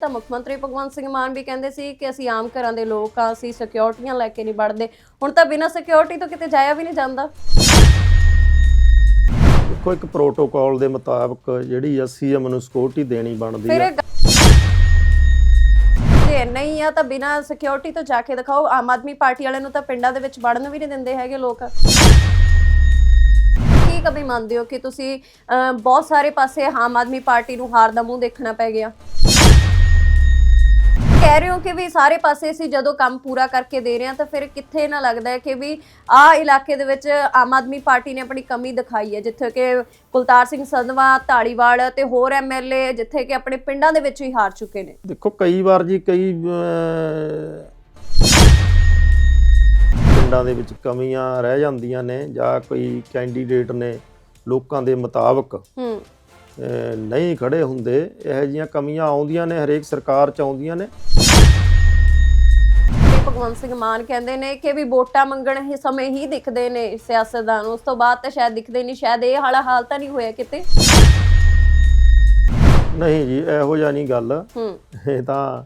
ਤਾਂ ਮੁੱਖ ਮੰਤਰੀ ਭਗਵੰਤ ਸਿੰਘ ਮਾਨ ਵੀ ਕਹਿੰਦੇ ਸੀ ਕਿ ਅਸੀਂ ਆਮ ਘਰਾਂ ਦੇ ਲੋਕ ਆ ਅਸੀਂ ਸਿਕਿਉਰਟੀਆਂ ਲੈ ਕੇ ਨਹੀਂ ਵੜਦੇ। ਹੁਣ ਤਾਂ ਬਿਨਾਂ ਸਿਕਿਉਰਿਟੀ ਤੋਂ ਕਿਤੇ ਜਾਇਆ ਵੀ ਨਹੀਂ ਜਾਂਦਾ। ਦੇਖੋ ਇੱਕ ਪ੍ਰੋਟੋਕਾਲ ਦੇ ਮੁਤਾਬਕ ਜਿਹੜੀ ਆ ਸੀਐਮ ਨੂੰ ਸਿਕਿਉਰਿਟੀ ਦੇਣੀ ਬਣਦੀ ਫਿਰ ਗ- ਜੇ ਨਹੀਂ ਆ ਤਾਂ ਬਿਨਾਂ ਸਿਕਿਉਰਿਟੀ ਤੋਂ ਜਾ ਕੇ ਦਿਖਾਓ ਆਮ ਆਦਮੀ ਪਾਰਟੀ ਵਾਲਿਆਂ ਨੂੰ ਤਾਂ ਪਿੰਡਾਂ ਦੇ ਵਿੱਚ ਵੜਨ ਵੀ ਨਹੀਂ ਦਿੰਦੇ ਹੈਗੇ ਲੋਕ। ਕੀ ਕਦੇ ਮੰਨਦੇ ਹੋ ਕਿ ਤੁਸੀਂ ਅਹ, ਬਹੁਤ ਸਾਰੇ ਪਾਸੇ ਆਮ ਆਦਮੀ ਪਾਰਟੀ ਨੂੰ ਹਾਰ ਦਾ ਮੂੰਹ ਦੇਖਣਾ ਪੈ ਗਿਆ? ਕਹਿ ਰਹੇ ਹੋ ਕਿ ਵੀ ਸਾਰੇ ਪਾਸੇ ਅਸੀਂ ਜਦੋਂ ਕੰਮ ਪੂਰਾ ਕਰਕੇ ਦੇ ਰਹੇ ਹਾਂ ਤਾਂ ਫਿਰ ਕਿੱਥੇ ਨਾ ਲੱਗਦਾ ਹੈ ਕਿ ਵੀ ਆ ਇਲਾਕੇ ਦੇ ਵਿੱਚ ਆਮ ਆਦਮੀ ਪਾਰਟੀ ਨੇ ਆਪਣੀ ਕਮੀ ਦਿਖਾਈ ਹੈ ਜਿੱਥੇ ਕਿ ਕੁਲਤਾਰ ਸਿੰਘ ਸੰਧਵਾ ਢਾਲੀਵਾਲ ਤੇ ਹੋਰ ਐਮਐਲਏ ਜਿੱਥੇ ਕਿ ਆਪਣੇ ਪਿੰਡਾਂ ਦੇ ਵਿੱਚ ਹੀ ਹਾਰ ਚੁੱਕੇ ਨੇ। ਦੇਖੋ ਕਈ ਵਾਰ ਜੀ ਕਈ ਪਿੰਡਾਂ ਦੇ ਵਿੱਚ ਕਮੀਆਂ ਰਹਿ ਜਾਂਦੀਆਂ ਨੇ ਜਾਂ ਕੋਈ ਕੈਂਡੀਡੇਟ ਨੇ ਲੋਕਾਂ ਦੇ ਮੁਤਾਬਕ ਹੂੰ। ਨਹੀਂ ਖੜੇ ਹੁੰਦੇ ਇਹੋ ਜਿਹੀਆਂ ਕਮੀਆਂ ਆਉਂਦੀਆਂ ਨੇ ਹਰੇਕ ਸਰਕਾਰ ਚ ਆਉਂਦੀਆਂ ਨੇ। ਭਗਵੰਤ ਸਿੰਘ ਮਾਨ ਕਹਿੰਦੇ ਨੇ ਕਿ ਵੀ ਵੋਟਾਂ ਮੰਗਣ ਹੀ ਸਮੇਂ ਹੀ ਦਿਖਦੇ ਨੇ ਸਿਆਸਤਦਾਨ। ਉਸ ਤੋਂ ਬਾਅਦ ਤਾਂ ਸ਼ਾਇਦ ਦਿਖਦੇ ਨਹੀਂ ਸ਼ਾਇਦ ਇਹ ਹਾਲਾ ਹਾਲ ਤਾਂ ਨਹੀਂ ਹੋਇਆ ਕਿਤੇ। ਨਹੀਂ ਜੀ ਇਹੋ ਜਿਹਾ ਨਹੀਂ ਗੱਲ। ਹੂੰ। ਇਹ ਤਾਂ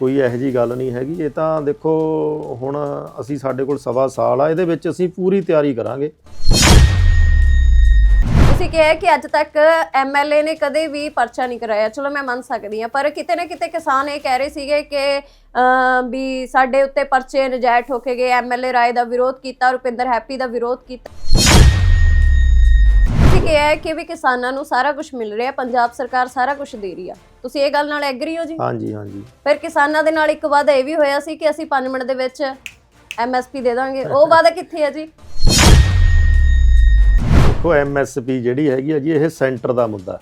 ਕੋਈ ਇਹੋ ਜੀ ਗੱਲ ਨਹੀਂ ਹੈਗੀ। ਇਹ ਤਾਂ ਦੇਖੋ ਹੁਣ ਅਸੀਂ ਸਾਡੇ ਕੋਲ ਸਵਾ ਸਾਲ ਆ ਇਹਦੇ ਵਿੱਚ ਅਸੀਂ ਪੂਰੀ ਤਿਆਰੀ ਕਰਾਂਗੇ। ਤੁਸੀਂ ਕਿਹਾ ਕਿ ਅੱਜ ਤੱਕ ਐਮਐਲਏ ਨੇ ਕਦੇ ਵੀ ਪਰਚਾ ਨਹੀਂ ਕਰਾਇਆ। ਚਲੋ ਮੈਂ ਮੰਨ ਸਕਦੀ ਹਾਂ ਪਰ ਕਿਤੇ ਨਾ ਕਿਤੇ ਕਿਸਾਨ ਇਹ ਕਹਿ ਰਹੇ ਸੀਗੇ ਕਿ ਵੀ ਸਾਡੇ ਉੱਤੇ ਪਰਚੇ ਨਜਾਇਜ਼ ਠੋਕੇ ਗਏ। ਐਮਐਲਏ ਰਾਏ ਦਾ ਵਿਰੋਧ ਕੀਤਾ ਰੁਪਿੰਦਰ ਹੈਪੀ ਦਾ ਵਿਰੋਧ ਕੀਤਾ। ਤੁਸੀਂ ਕਿਹਾ ਹੈ ਕਿ ਵੀ ਕਿਸਾਨਾਂ ਨੂੰ ਸਾਰਾ ਕੁਝ ਮਿਲ ਰਿਹਾ ਪੰਜਾਬ ਸਰਕਾਰ ਸਾਰਾ ਕੁਝ ਦੇ ਰਹੀ ਆ। ਤੁਸੀਂ ਇਹ ਗੱਲ ਨਾਲ ਐਗਰੀ ਹੋ ਜੀ? ਹਾਂਜੀ ਹਾਂਜੀ। ਫਿਰ ਕਿਸਾਨਾਂ ਦੇ ਨਾਲ ਇੱਕ ਵਾਅਦਾ ਇਹ ਵੀ ਹੋਇਆ ਸੀ ਕਿ ਅਸੀਂ 5 ਮਿੰਟ ਦੇ ਵਿੱਚ ਐਮਐਸਪੀ ਦੇ ਦਾਂਗੇ। ਉਹ ਵਾਅਦਾ ਕਿੱਥੇ ਹੈ ਜੀ? ਦੇਖੋ ਐਮਐਸਪੀ ਜਿਹੜੀ ਹੈਗੀ ਆ ਜੀ ਇਹ ਸੈਂਟਰ ਦਾ ਮੁੱਦਾ।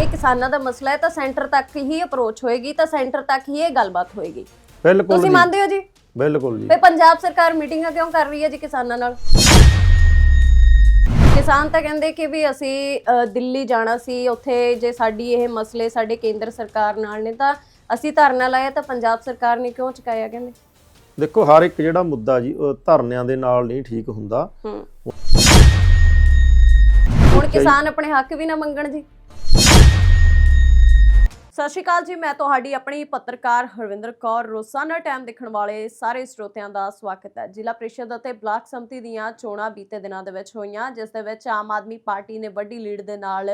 ਇਹ ਕਿਸਾਨਾਂ ਦਾ ਮਸਲਾ ਹੈ ਤਾਂ ਸੈਂਟਰ ਤੱਕ ਹੀ ਅਪਰੋਚ ਹੋਏਗੀ ਤਾਂ ਸੈਂਟਰ ਤੱਕ ਹੀ ਇਹ ਗੱਲਬਾਤ ਹੋਏਗੀ। ਬਿਲਕੁਲ ਤੁਸੀਂ ਮੰਨਦੇ ਹੋ ਜੀ? ਬਿਲਕੁਲ ਜੀ। ਫੇ ਪੰਜਾਬ ਸਰਕਾਰ ਮੀਟਿੰਗਾਂ ਕਿਉਂ ਕਰ ਰਹੀ ਹੈ ਜੀ ਕਿਸਾਨਾਂ ਨਾਲ? ਕਿਸਾਨ ਤਾਂ ਕਹਿੰਦੇ ਕਿ ਵੀ ਅਸੀਂ ਦਿੱਲੀ ਜਾਣਾ ਸੀ ਉੱਥੇ ਜੇ ਸਾਡੀ ਇਹ ਮਸਲੇ ਸਾਡੇ ਕੇਂਦਰ ਸਰਕਾਰ ਨਾਲ ਨੇ ਤਾਂ ਅਸੀਂ ਧਰਨਾ ਲਾਇਆ ਤਾਂ ਪੰਜਾਬ ਸਰਕਾਰ ਨੇ ਕਿਉਂ ਚੁਕਾਇਆ ਕਹਿੰਦੇ? ਦੇਖੋ ਹਰ ਇੱਕ ਜਿਹੜਾ ਮੁੱਦਾ ਜੀ ਧਰਨਿਆਂ ਦੇ ਨਾਲ ਨਹੀਂ ਠੀਕ ਹੁੰਦਾ। ਹੁਣ ਕਿਸਾਨ ਆਪਣੇ ਹੱਕ ਵੀ ਨਾ ਮੰਗਣ ਜੀ। ਸਤਿ ਸ਼੍ਰੀ ਅਕਾਲ ਜੀ, ਮੈਂ ਤੁਹਾਡੀ ਆਪਣੀ ਪੱਤਰਕਾਰ ਹਰਵਿੰਦਰ ਕੌਰ। ਰੋਸਾਨਾ ਟਾਈਮ ਦੇਖਣ ਵਾਲੇ ਸਾਰੇ ਸਰੋਤਿਆਂ ਦਾ ਸਵਾਗਤ ਹੈ। ਜ਼ਿਲ੍ਹਾ ਪ੍ਰੀਸ਼ਦ ਅਤੇ ਬਲਾਕ ਸੰਮਤੀ ਦੀਆਂ ਚੋਣਾਂ ਬੀਤੇ ਦਿਨਾਂ ਦੇ ਵਿੱਚ ਹੋਈਆਂ, ਜਿਸ ਦੇ ਵਿੱਚ ਆਮ ਆਦਮੀ ਪਾਰਟੀ ਨੇ ਵੱਡੀ ਲੀਡ ਦੇ ਨਾਲ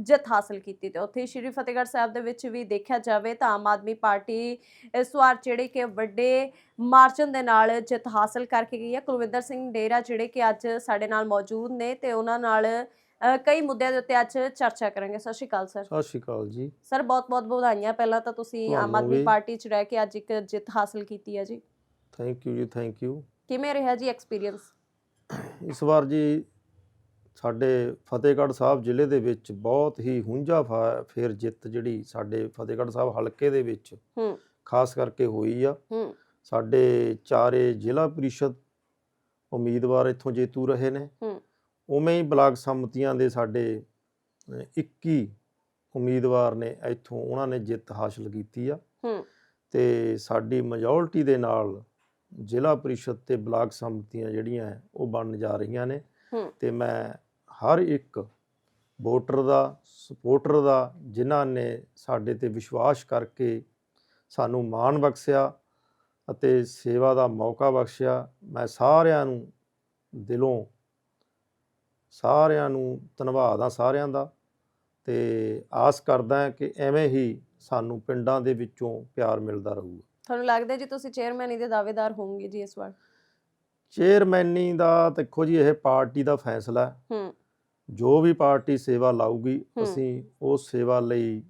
ਜਿੱਤ ਹਾਸਲ ਕੀਤੀ ਤੇ ਉੱਥੇ ਸ਼੍ਰੀ ਫਤਿਹਗੜ੍ਹ ਸਾਹਿਬ ਦੇ ਵਿੱਚ ਵੀ ਦੇਖਿਆ ਜਾਵੇ ਤਾਂ ਆਮ ਆਦਮੀ ਪਾਰਟੀ ਇਸ ਵਾਰ ਜਿਹੜੇ ਕਿ ਵੱਡੇ ਮਾਰਜਨ ਦੇ ਨਾਲ ਜਿੱਤ ਹਾਸਲ ਕਰਕੇ ਗਈ ਹੈ। ਕੁਲਵਿੰਦਰ ਸਿੰਘ ਡੇਰਾ ਜਿਹੜੇ ਕਿ ਅੱਜ ਸਾਡੇ ਨਾਲ ਮੌਜੂਦ ਨੇ ਤੇ ਉਹਨਾਂ ਨਾਲ ਕਈ ਮੁੱਦਿਆਂ ਦੇ ਉੱਤੇ ਅੱਜ ਚਰਚਾ ਕਰਾਂਗੇ। ਸਤਿ ਸ਼੍ਰੀ ਅਕਾਲ ਸਰ। ਸਤਿ ਸ਼੍ਰੀ ਅਕਾਲ ਜੀ। ਸਰ ਬਹੁਤ-ਬਹੁਤ ਵਧਾਈਆਂ। ਪਹਿਲਾਂ ਤਾਂ ਤੁਸੀਂ ਆਮ ਆਦਮੀ। ਪਾਰਟੀ 'ਚ ਰਹਿ ਕੇ ਅੱਜ ਇੱਕ ਜਿੱਤ ਹਾਸਲ ਕੀਤੀ ਹੈ ਜੀ। ਥੈਂਕ ਯੂ ਜੀ ਥੈਂਕ ਯੂ ਕਿਵੇਂ ਰਿਹਾ ਜੀ ਐਕਸਪੀਰੀਅੰਸ ਇਸ ਵਾਰ ਜੀ ਸਾਡੇ ਫਤਿਹਗੜ੍ਹ ਸਾਹਿਬ ਜ਼ਿਲ੍ਹੇ ਦੇ ਵਿੱਚ ਬਹੁਤ ਹੀ ਹੁੰਝਾ ਫੇਰ ਜਿੱਤ ਜਿਹੜੀ ਸਾਡੇ ਫਤਿਹਗੜ੍ਹ ਸਾਹਿਬ ਹਲਕੇ ਦੇ ਵਿੱਚ ਹੂੰ। ਖਾਸ ਕਰਕੇ ਹੋਈ ਆ। ਹੂੰ। ਸਾਡੇ ਚਾਰੇ ਜ਼ਿਲ੍ਹਾ ਪ੍ਰੀਸ਼ਦ ਉਮੀਦਵਾਰ ਇੱਥੋਂ ਜੇਤੂ ਰਹੇ ਨੇ। ਹੂੰ। ਉਵੇਂ ਹੀ ਬਲਾਕ ਸੰਮਤੀਆਂ ਦੇ ਸਾਡੇ ਅ, 21 ਉਮੀਦਵਾਰ ਨੇ ਇੱਥੋਂ ਉਹਨਾਂ ਨੇ ਜਿੱਤ ਹਾਸਲ ਕੀਤੀ ਆ। ਹੂੰ। ਤੇ ਸਾਡੀ ਮੈਜੋਰਟੀ ਦੇ ਨਾਲ ਜ਼ਿਲ੍ਹਾ ਪ੍ਰੀਸ਼ਦ ਤੇ ਬਲਾਕ ਸੰਮਤੀਆਂ ਜਿਹੜੀਆਂ ਉਹ ਬਣਨ ਜਾ ਰਹੀਆਂ ਨੇ। ਤੇ ਮੈਂ ਹਰ ਇੱਕ ਵੋਟਰ ਦਾ ਸਪੋਰਟਰ ਦਾ ਜਿਨ੍ਹਾਂ ਨੇ ਸਾਡੇ ਤੇ ਵਿਸ਼ਵਾਸ ਕਰਕੇ ਸਾਨੂੰ ਮਾਣ ਬਖਸ਼ਿਆ ਅਤੇ ਸੇਵਾ ਦਾ ਮੌਕਾ ਬਖਸ਼ਿਆ ਮੈਂ ਸਾਰਿਆਂ ਨੂੰ ਦਿਲੋਂ ਸਾਰਿਆਂ ਨੂੰ ਧੰਨਵਾਦ ਆ ਸਾਰਿਆਂ ਦਾ ਤੇ ਆਸ ਕਰਦਾ ਹਾਂ ਕਿ ਐਵੇਂ ਹੀ ਸਾਨੂੰ ਪਿੰਡਾਂ ਦੇ ਵਿੱਚੋਂ ਪਿਆਰ ਮਿਲਦਾ ਰਹੂਗਾ। ਤੁਹਾਨੂੰ ਲੱਗਦਾ ਜੀ ਤੁਸੀਂ ਚੇਅਰਮੈਨ ਦੇ ਦਾਅਵੇਦਾਰ ਹੋਵੋਗੇ ਜੀ ਇਸ ਵਾਰ? ਚੇਅਰਮੈਨੀ ਦਾ ਦੇਖੋ ਜੀ ਇਹ ਪਾਰਟੀ ਦਾ ਫੈਸਲਾ ਹੈ। ਹੂੰ। ਜੋ ਵੀ ਪਾਰਟੀ ਸੇਵਾ ਲਾਊਗੀ। ਅਸੀਂ ਉਸ ਸੇਵਾ ਲਈ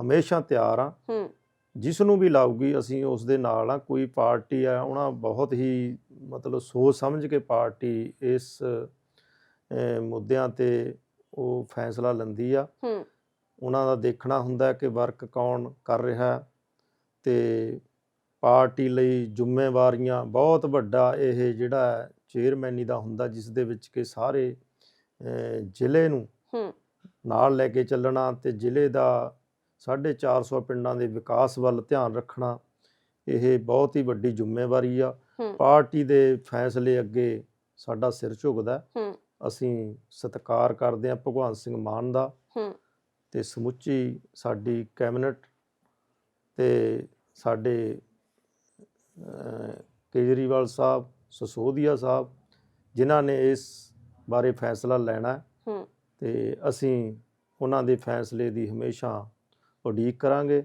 ਹਮੇਸ਼ਾ ਤਿਆਰ ਆ ਹੂੰ। ਜਿਸ ਨੂੰ ਵੀ ਲਾਊਗੀ ਅਸੀਂ ਉਸ ਦੇ ਨਾਲ ਆ ਕੋਈ ਪਾਰਟੀ ਆ ਉਹਨਾਂ ਬਹੁਤ ਹੀ ਮਤਲਬ ਸੋਚ ਸਮਝ ਕੇ ਪਾਰਟੀ ਇਸ ਅਹ, ਮੁੱਦਿਆਂ ਤੇ ਉਹ ਫੈਸਲਾ ਲੈਂਦੀ ਆ। ਹੂੰ। ਉਹਨਾਂ ਦਾ ਦੇਖਣਾ ਹੁੰਦਾ ਕਿ ਵਰਕ ਕੌਣ ਕਰ ਰਿਹਾ ਹੈ ਤੇ ਪਾਰਟੀ ਲਈ ਜ਼ਿੰਮੇਵਾਰੀਆਂ ਬਹੁਤ ਵੱਡਾ ਇਹ ਜਿਹੜਾ ਚੇਅਰਮੈਨੀ ਦਾ ਹੁੰਦਾ ਜਿਸ ਦੇ ਵਿੱਚ ਕਿ ਸਾਰੇ ਜ਼ਿਲ੍ਹੇ ਨੂੰ ਹੂੰ। ਨਾਲ ਲੈ ਕੇ ਚੱਲਣਾ ਤੇ ਜ਼ਿਲ੍ਹੇ ਦਾ 450 ਪਿੰਡਾਂ ਦੇ ਵਿਕਾਸ ਵੱਲ ਧਿਆਨ ਰੱਖਣਾ ਇਹ ਬਹੁਤ ਹੀ ਵੱਡੀ ਜ਼ਿੰਮੇਵਾਰੀ ਆ। ਪਾਰਟੀ ਦੇ ਫੈਸਲੇ ਅੱਗੇ ਸਾਡਾ ਸਿਰ ਝੁਕਦਾ। ਅਸੀਂ ਸਤਿਕਾਰ ਕਰਦੇ ਹਾਂ ਭਗਵੰਤ ਸਿੰਘ ਮਾਨ ਦਾ। ਤੇ ਸਮੁੱਚੀ ਸਾਡੀ ਕੈਬਨਿਟ ਤੇ ਸਾਡੇ ਕੇਜਰੀਵਾਲ ਸਾਹਿਬ ਸਸੋਦੀਆ ਸਾਹਿਬ ਜਿਨ੍ਹਾਂ ਨੇ ਇਸ ਬਾਰੇ ਫੈਸਲਾ ਲੈਣਾ ਹੈ ਤੇ ਅਸੀਂ ਉਹਨਾਂ ਦੇ ਫੈਸਲੇ ਦੀ ਹਮੇਸ਼ਾ ਉਡੀਕ ਕਰਾਂਗੇ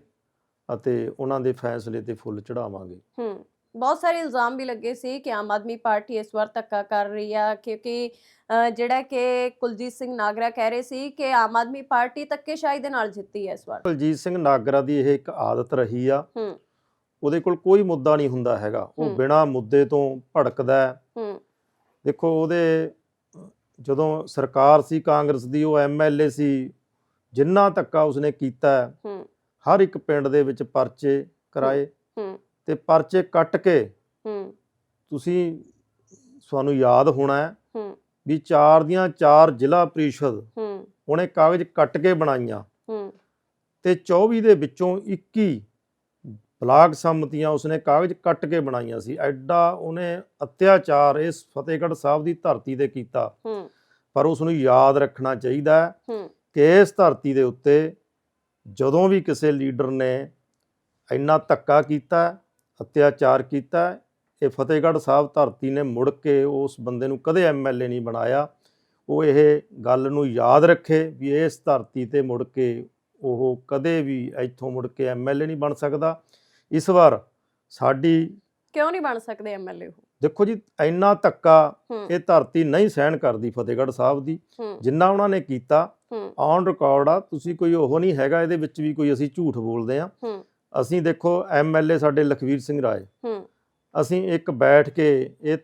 ਅਤੇ ਉਹਨਾਂ ਦੇ ਫੈਸਲੇ ਤੇ ਫੁੱਲ ਚੜਾਵਾਂਗੇ ਹੂੰ। ਬਹੁਤ ਸਾਰੇ ਇਲਜ਼ਾਮ ਵੀ ਲੱਗੇ ਸੀ ਕਿ ਆਮ ਆਦਮੀ ਪਾਰਟੀ ਇਸ ਵਾਰ ਧੱਕਾ ਕਰ ਰਹੀ ਆ ਕਿਉਂਕਿ ਜਿਹੜਾ ਕਿ ਕੁਲਜੀਤ ਸਿੰਘ ਨਾਗਰਾ ਕਹਿ ਰਹੇ ਸੀ ਕਿ ਆਮ ਆਦਮੀ ਪਾਰਟੀ ਧੱਕੇਸ਼ਾਹੀ ਦੇ ਨਾਲ ਜਿੱਤੀ ਹੈ ਇਸ ਵਾਰ। ਕੁਲਜੀਤ ਸਿੰਘ ਨਾਗਰਾ ਦੀ ਇਹ ਇੱਕ ਆਦਤ ਰਹੀ ਆ। ਹੂੰ। ਉਹਦੇ ਕੋਲ ਕੋਈ ਮੁੱਦਾ ਨਹੀਂ ਹੁੰਦਾ ਹੈਗਾ। ਉਹ। ਬਿਨਾਂ ਮੁੱਦੇ ਤੋਂ ਭੜਕਦਾ ਹੈ। ਹੂੰ। ਦੇਖੋ ਉਹਦੇ ਜਦੋਂ ਸਰਕਾਰ ਸੀ ਕਾਂਗਰਸ ਦੀ ਉਹ ਐਮਐਲਏ ਸੀ ਜਿੰਨਾ ਧੱਕਾ ਉਸਨੇ ਕੀਤਾ ਹਰ ਇੱਕ ਪਿੰਡ ਦੇ ਵਿੱਚ ਪਰਚੇ ਕਰਾਏ ਹੂੰ ਤੇ ਪਰਚੇ ਕੱਟ ਕੇ ਹੂੰ। ਤੁਸੀਂ ਤੁਹਾਨੂੰ ਯਾਦ ਹੋਣਾ ਹੈ ਹੂੰ। ਵੀ ਚਾਰ ਦੀਆਂ ਚਾਰ ਜ਼ਿਲ੍ਹਾ ਪ੍ਰੀਸ਼ਦ ਹੂੰ। ਉਹਨੇ ਕਾਗਜ਼ ਕੱਟ ਕੇ ਬਣਾਈਆਂ ਹੂੰ। ਤੇ 24 ਦੇ ਵਿੱਚੋਂ 21 ਬਲਾਕ ਸੰਮਤੀਆਂ ਉਸਨੇ ਕਾਗਜ਼ ਕੱਟ ਕੇ ਬਣਾਈਆਂ ਸੀ। ਐਡਾ ਉਹਨੇ ਅਤਿਆਚਾਰ ਇਸ ਫਤਿਹਗੜ੍ਹ ਸਾਹਿਬ ਦੀ ਧਰਤੀ ਤੇ ਕੀਤਾ। ਪਰ ਉਸ ਨੂੰ ਯਾਦ ਰੱਖਣਾ ਚਾਹੀਦਾ ਹੈ ਹੂੰ। ਕਿ ਇਸ ਧਰਤੀ ਦੇ ਉੱਤੇ ਜਦੋਂ ਵੀ ਕਿਸੇ ਲੀਡਰ ਨੇ ਇੰਨਾ ਧੱਕਾ ਕੀਤਾ ਅਤਿਆਚਾਰ ਕੀਤਾ ਇਹ ਫਤਿਹਗੜ੍ਹ ਸਾਹਿਬ ਧਰਤੀ ਨੇ ਮੁੜ ਕੇ ਉਸ ਬੰਦੇ ਨੂੰ ਕਦੇ ਐਮਐਲਏ ਨਹੀਂ ਬਣਾਇਆ। ਉਹ ਇਹ ਗੱਲ ਨੂੰ ਯਾਦ ਰੱਖੇ ਵੀ ਇਸ ਧਰਤੀ ਤੇ ਮੁੜ ਕੇ ਉਹ ਕਦੇ ਵੀ ਇੱਥੋਂ ਮੁੜ ਕੇ ਐਮਐਲਏ ਨਹੀਂ ਬਣ ਸਕਦਾ। ਇਸ ਵਾਰ ਸਾਡੀ ਕਿਉਂ ਨਹੀਂ ਬਣ ਸਕਦੇ ਐਮਐਲਏ ਉਹ? ਦੇਖੋ ਜੀ ਇੰਨਾ ਧੱਕਾ ਇਹ ਧਰਤੀ ਨਹੀਂ ਸਹਿਣ ਕਰਦੀ ਫਤਿਹਗੜ੍ਹ ਸਾਹਿਬ ਦੀ। ਜਿੰਨਾ ਉਹਨਾਂ ਨੇ ਕੀਤਾ ਔਨ ਰਿਕਾਰਡ ਆ ਤੁਸੀਂ ਕੋਈ ਉਹ ਨਹੀਂ ਹੈਗਾ ਇਹਦੇ ਵਿੱਚ ਵੀ ਕੋਈ ਅਸੀਂ ਝੂਠ ਬੋਲਦੇ ਆ। ਅਸੀਂ ਦੇਖੋ ਐਮਐਲਏ ਸਾਡੇ ਲਖਵੀਰ ਸਿੰਘ ਰਾਏ। ਅਸੀਂ ਇੱਕ ਬੈਠ ਕੇ ਇਹ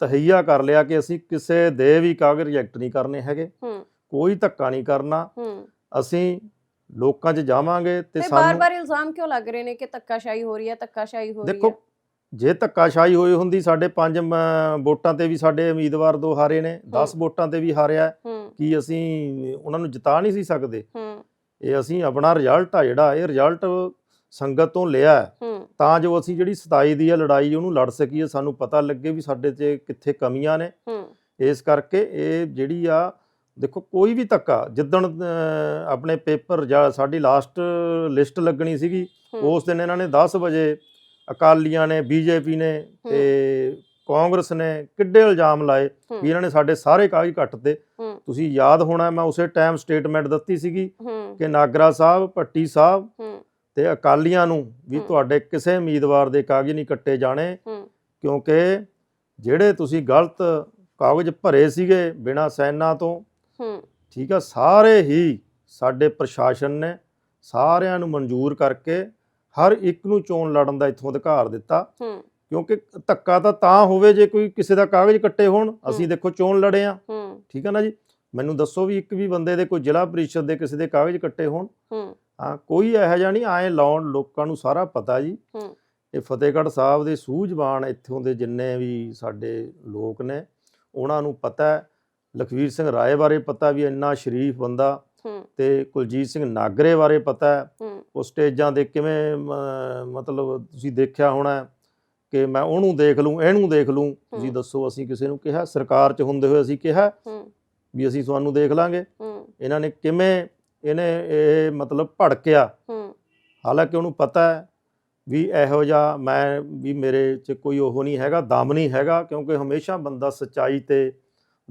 ਤਹਈਆ ਕਰ ਲਿਆ ਕਿ ਅਸੀਂ ਕਿਸੇ ਦੇ ਵੀ ਕਾਗਜ਼ ਰਿਜੈਕਟ ਨਹੀਂ ਕਰਨੇ ਹੈਗੇ। ਕੋਈ ਧੱਕਾ ਨਹੀਂ ਕਰਨਾ। ਅਸੀਂ ਲੋਕਾਂ 'ਚ ਜਾਵਾਂਗੇ ਤੇ ਤੇ ਸਾਨੂੰ ਬਾਰ-ਬਾਰ ਇਲਜ਼ਾਮ ਕਿਉਂ ਲੱਗ ਰਹੇ ਨੇ ਕਿ ਧੱਕਾਸ਼ਾਹੀ ਹੋ ਰਹੀ ਹੈ ਧੱਕਾਸ਼ਾਹੀ ਹੋ ਰਹੀ ਦੇਖੋ ਹੈ? ਜੇ ਧੱਕਾਸ਼ਾਹੀ ਹੋਈ ਹੁੰਦੀ ਸਾਡੇ ਪੰਜ ਮ, ਵੋਟਾਂ ਤੇ ਵੀ ਸਾਡੇ ਉਮੀਦਵਾਰ ਦੋ ਹਾਰੇ ਨੇ 10 ਵੋਟਾਂ ਤੇ ਵੀ ਹਾਰਿਆ ਹੈ। ਹੂੰ ਕੀ ਅਸੀਂ ਉਹਨਾਂ ਨੂੰ ਜਿਤਾ ਨਹੀਂ ਸੀ ਸਕਦੇ? ਹੂੰ। ਇਹ ਅਸੀਂ ਆਪਣਾ ਰਿਜ਼ਲਟ ਆ ਜਿਹੜਾ ਇਹ ਰਿਜ਼ਲਟ ਸੰਗਤ ਤੋਂ ਲਿਆ ਹੈ। ਹੂੰ। ਤਾਂ ਜੋ ਅਸੀਂ ਜਿਹੜੀ 27 ਦੀ ਆ ਲੜਾਈ ਉਹਨੂੰ ਲੜ ਸਕੀਏ ਸਾਨੂੰ ਪਤਾ ਲੱਗੇ ਵੀ ਸਾਡੇ 'ਚ ਕਿੱਥੇ ਕਮੀਆਂ ਨੇ। ਹੂੰ। ਇਸ ਕਰਕੇ ਇਹ ਜਿਹੜੀ ਆ ਦੇਖੋ ਕੋਈ ਵੀ ਧੱਕਾ ਜਿੱਦਣ ਆਪਣੇ ਪੇਪਰ ਜਾਂ ਸਾਡੀ ਲਾਸਟ ਲਿਸਟ ਲੱਗਣੀ ਸੀਗੀ ਉਸ ਦਿਨ ਇਹਨਾਂ ਨੇ 10 ਵਜੇ ਅਕਾਲੀਆਂ ਨੇ ਬੀਜੇਪੀ ਨੇ ਤੇ ਕਾਂਗਰਸ ਨੇ ਕਿੱਡੇ ਇਲਜ਼ਾਮ ਲਾਏ ਵੀ ਇਹਨਾਂ ਨੇ ਸਾਡੇ ਸਾਰੇ ਕਾਗਜ਼ ਕੱਟਦੇ ਤੁਸੀਂ ਯਾਦ ਹੋਣਾ ਮੈਂ ਉਸੇ ਟਾਈਮ ਸਟੇਟਮੈਂਟ ਦਿੱਤੀ ਸੀਗੀ ਕਿ ਨਾਗਰਾ ਸਾਹਿਬ ਭੱਟੀ ਸਾਹਿਬ ਤੇ ਅਕਾਲੀਆਂ ਨੂੰ ਵੀ। ਤੁਹਾਡੇ ਕਿਸੇ ਉਮੀਦਵਾਰ ਦੇ ਕਾਗਜ਼ ਨਹੀਂ ਕੱਟੇ ਜਾਣੇ ਕਿਉਂਕਿ ਜਿਹੜੇ ਤੁਸੀਂ ਗਲਤ ਕਾਗਜ਼ ਭਰੇ ਸੀਗੇ ਬਿਨਾਂ ਸਾਈਨਾਂ ਤੋਂ ਹੂੰ। ਠੀਕ ਆ ਸਾਰੇ ਹੀ ਸਾਡੇ ਪ੍ਰਸ਼ਾਸਨ ਨੇ ਸਾਰਿਆਂ ਨੂੰ ਮਨਜ਼ੂਰ ਕਰਕੇ ਹਰ ਇੱਕ ਨੂੰ ਚੋਣ ਲੜਨ ਦਾ ਇੱਥੋਂ ਅਧਿਕਾਰ ਦਿੱਤਾ। ਹੂੰ। ਕਿਉਂਕਿ ਧੱਕਾ ਤਾਂ ਤਾਂ ਹੋਵੇ ਜੇ ਕੋਈ ਕਿਸੇ ਦਾ ਕਾਗਜ਼ ਕੱਟੇ ਹੋਣ ਅਸੀਂ ਹੂੰ। ਦੇਖੋ ਚੋਣ ਲੜੇ ਆ। ਹੂੰ। ਠੀਕ ਆ ਨਾ ਜੀ? ਮੈਨੂੰ ਦੱਸੋ ਵੀ ਇੱਕ ਵੀ ਬੰਦੇ ਦੇ ਕੋਈ ਜ਼ਿਲ੍ਹਾ ਪ੍ਰੀਸ਼ਦ ਦੇ ਕਿਸੇ ਦੇ ਕਾਗਜ਼ ਕੱਟੇ ਹੋਣ। ਹੂੰ। ਹਾਂ ਕੋਈ ਇਹੋ ਜਿਹਾ ਨਹੀਂ ਆਏ ਲਾਉਣ ਲੋਕਾਂ ਨੂੰ ਸਾਰਾ ਪਤਾ ਜੀ। ਹੂੰ। ਇਹ ਫਤਿਹਗੜ੍ਹ ਸਾਹਿਬ ਦੇ ਸੂਝਵਾਨ ਇੱਥੋਂ ਦੇ ਜਿੰਨੇ ਵੀ ਸਾਡੇ ਲੋਕ ਨੇ ਉਹਨਾਂ ਨੂੰ ਪਤਾ ਹੈ ਲਖਵੀਰ ਸਿੰਘ ਰਾਏ ਬਾਰੇ ਪਤਾ ਵੀ ਇੰਨਾ ਸ਼ਰੀਫ ਬੰਦਾ ਹੂੰ। ਤੇ ਕੁਲਜੀਤ ਸਿੰਘ ਨਾਗਰੇ ਬਾਰੇ ਪਤਾ ਹੈ। ਉਹ ਸਟੇਜਾਂ ਦੇ ਕਿਵੇਂ ਮਤਲਬ ਤੁਸੀਂ ਦੇਖਿਆ ਹੋਣਾ ਕਿ ਮੈਂ ਉਹਨੂੰ ਦੇਖ ਲੂੰ ਇਹਨੂੰ ਦੇਖ ਲੂੰ। ਤੁਸੀਂ। ਦੱਸੋ ਅਸੀਂ ਕਿਸੇ ਨੂੰ ਕਿਹਾ ਸਰਕਾਰ 'ਚ ਹੁੰਦੇ ਹੋਏ ਅਸੀਂ ਕਿਹਾ ਵੀ ਅਸੀਂ ਤੁਹਾਨੂੰ ਦੇਖ ਲਾਂਗੇ। ਇਹਨਾਂ ਨੇ ਕਿਵੇਂ ਇਹਨੇ ਇਹ ਮਤਲਬ ਭੜਕਿਆ। ਹਾਲਾਂਕਿ ਉਹਨੂੰ ਪਤਾ ਹੈ ਵੀ ਇਹੋ ਜਿਹਾ ਮੈਂ ਵੀ ਮੇਰੇ 'ਚ ਕੋਈ ਉਹ ਨਹੀਂ ਹੈਗਾ ਦਮ ਨਹੀਂ ਹੈਗਾ ਕਿਉਂਕਿ ਹਮੇਸ਼ਾ ਬੰਦਾ ਸੱਚਾਈ ਤੇ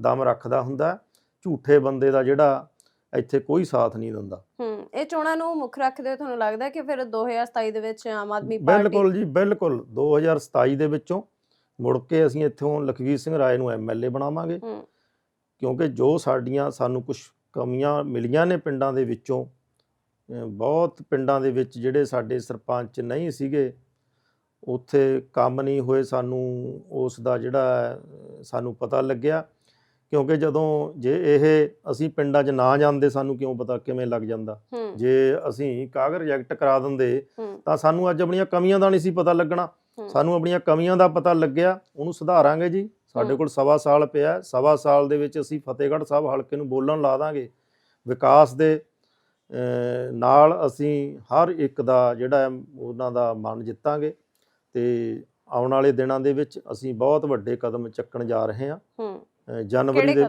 ਦਮ ਰੱਖਦਾ ਹੁੰਦਾ। ਝੂਠੇ ਬੰਦੇ ਦਾ ਜਿਹੜਾ ਇੱਥੇ ਕੋਈ ਸਾਥ ਨਹੀਂ ਦਿੰਦਾ। ਹੂੰ ਇਹ ਚੋਣਾਂ ਨੂੰ ਮੁੱਖ ਰੱਖਦੇ ਹੋਏ ਤੁਹਾਨੂੰ ਲੱਗਦਾ ਕਿ ਫਿਰ 2027 ਦੇ ਵਿੱਚ ਆਮ ਆਦਮੀ ਪਾਰਟੀ ਬਿਲਕੁਲ ਜੀ ਬਿਲਕੁਲ। 2027 ਦੇ ਵਿੱਚੋਂ ਮੁੜ ਕੇ ਅਸੀਂ ਇੱਥੋਂ ਲਖਵੀਰ ਸਿੰਘ ਰਾਏ ਨੂੰ ਐਮਐਲਏ ਬਣਾਵਾਂਗੇ। ਹੂੰ। ਕਿਉਂਕਿ ਜੋ ਸਾਡੀਆਂ ਸਾਨੂੰ ਕੁਝ ਕਮੀਆਂ ਮਿਲੀਆਂ ਨੇ ਪਿੰਡਾਂ ਦੇ ਵਿੱਚੋਂ ਬਹੁਤ ਪਿੰਡਾਂ ਦੇ ਵਿੱਚ ਜਿਹੜੇ ਸਾਡੇ ਸਰਪੰਚ ਨਹੀਂ ਸੀਗੇ ਉੱਥੇ ਕੰਮ ਨਹੀਂ ਹੋਏ ਸਾਨੂੰ ਉਸ ਦਾ ਜਿਹੜਾ ਸਾਨੂੰ ਪਤਾ ਲੱਗਿਆ। ਕਿਉਂਕਿ ਜਦੋਂ ਜੇ ਇਹ ਅਸੀਂ ਪਿੰਡਾਂ 'ਚ ਨਾ ਜਾਂਦੇ ਸਾਨੂੰ ਕਿਉਂ ਪਤਾ ਕਿਵੇਂ ਲੱਗ ਜਾਂਦਾ? ਜੇ ਅਸੀਂ ਕਾਗਜ਼ ਰਿਜੈਕਟ ਕਰਾ ਦਿੰਦੇ ਤਾਂ ਸਾਨੂੰ ਅੱਜ ਆਪਣੀਆਂ ਕਮੀਆਂ ਦਾ ਨਹੀਂ ਸੀ ਪਤਾ ਲੱਗਣਾ। ਸਾਨੂੰ ਆਪਣੀਆਂ ਕਮੀਆਂ ਦਾ ਪਤਾ ਲੱਗਿਆ ਉਹਨੂੰ ਸੁਧਾਰਾਂਗੇ ਜੀ। ਸਾਡੇ। ਕੋਲ ਸਵਾ ਸਾਲ ਪਿਆ। ਸਵਾ ਸਾਲ ਦੇ ਵਿੱਚ ਅਸੀਂ ਫਤਿਹਗੜ੍ਹ ਸਾਹਿਬ ਹਲਕੇ ਨੂੰ ਬੋਲਣ ਲਾ ਦਾਂਗੇ। ਵਿਕਾਸ ਦੇ ਨਾਲ ਅਸੀਂ ਹਰ ਇੱਕ ਦਾ ਜਿਹੜਾ ਉਹਨਾਂ ਦਾ ਮਨ ਜਿੱਤਾਂਗੇ ਤੇ ਆਉਣ ਵਾਲੇ ਦਿਨਾਂ ਦੇ ਵਿੱਚ ਅਸੀਂ ਬਹੁਤ ਵੱਡੇ ਕਦਮ ਚੱਕਣ ਜਾ ਰਹੇ ਹਾਂ। ਜਨਵਰੀ ਦੇ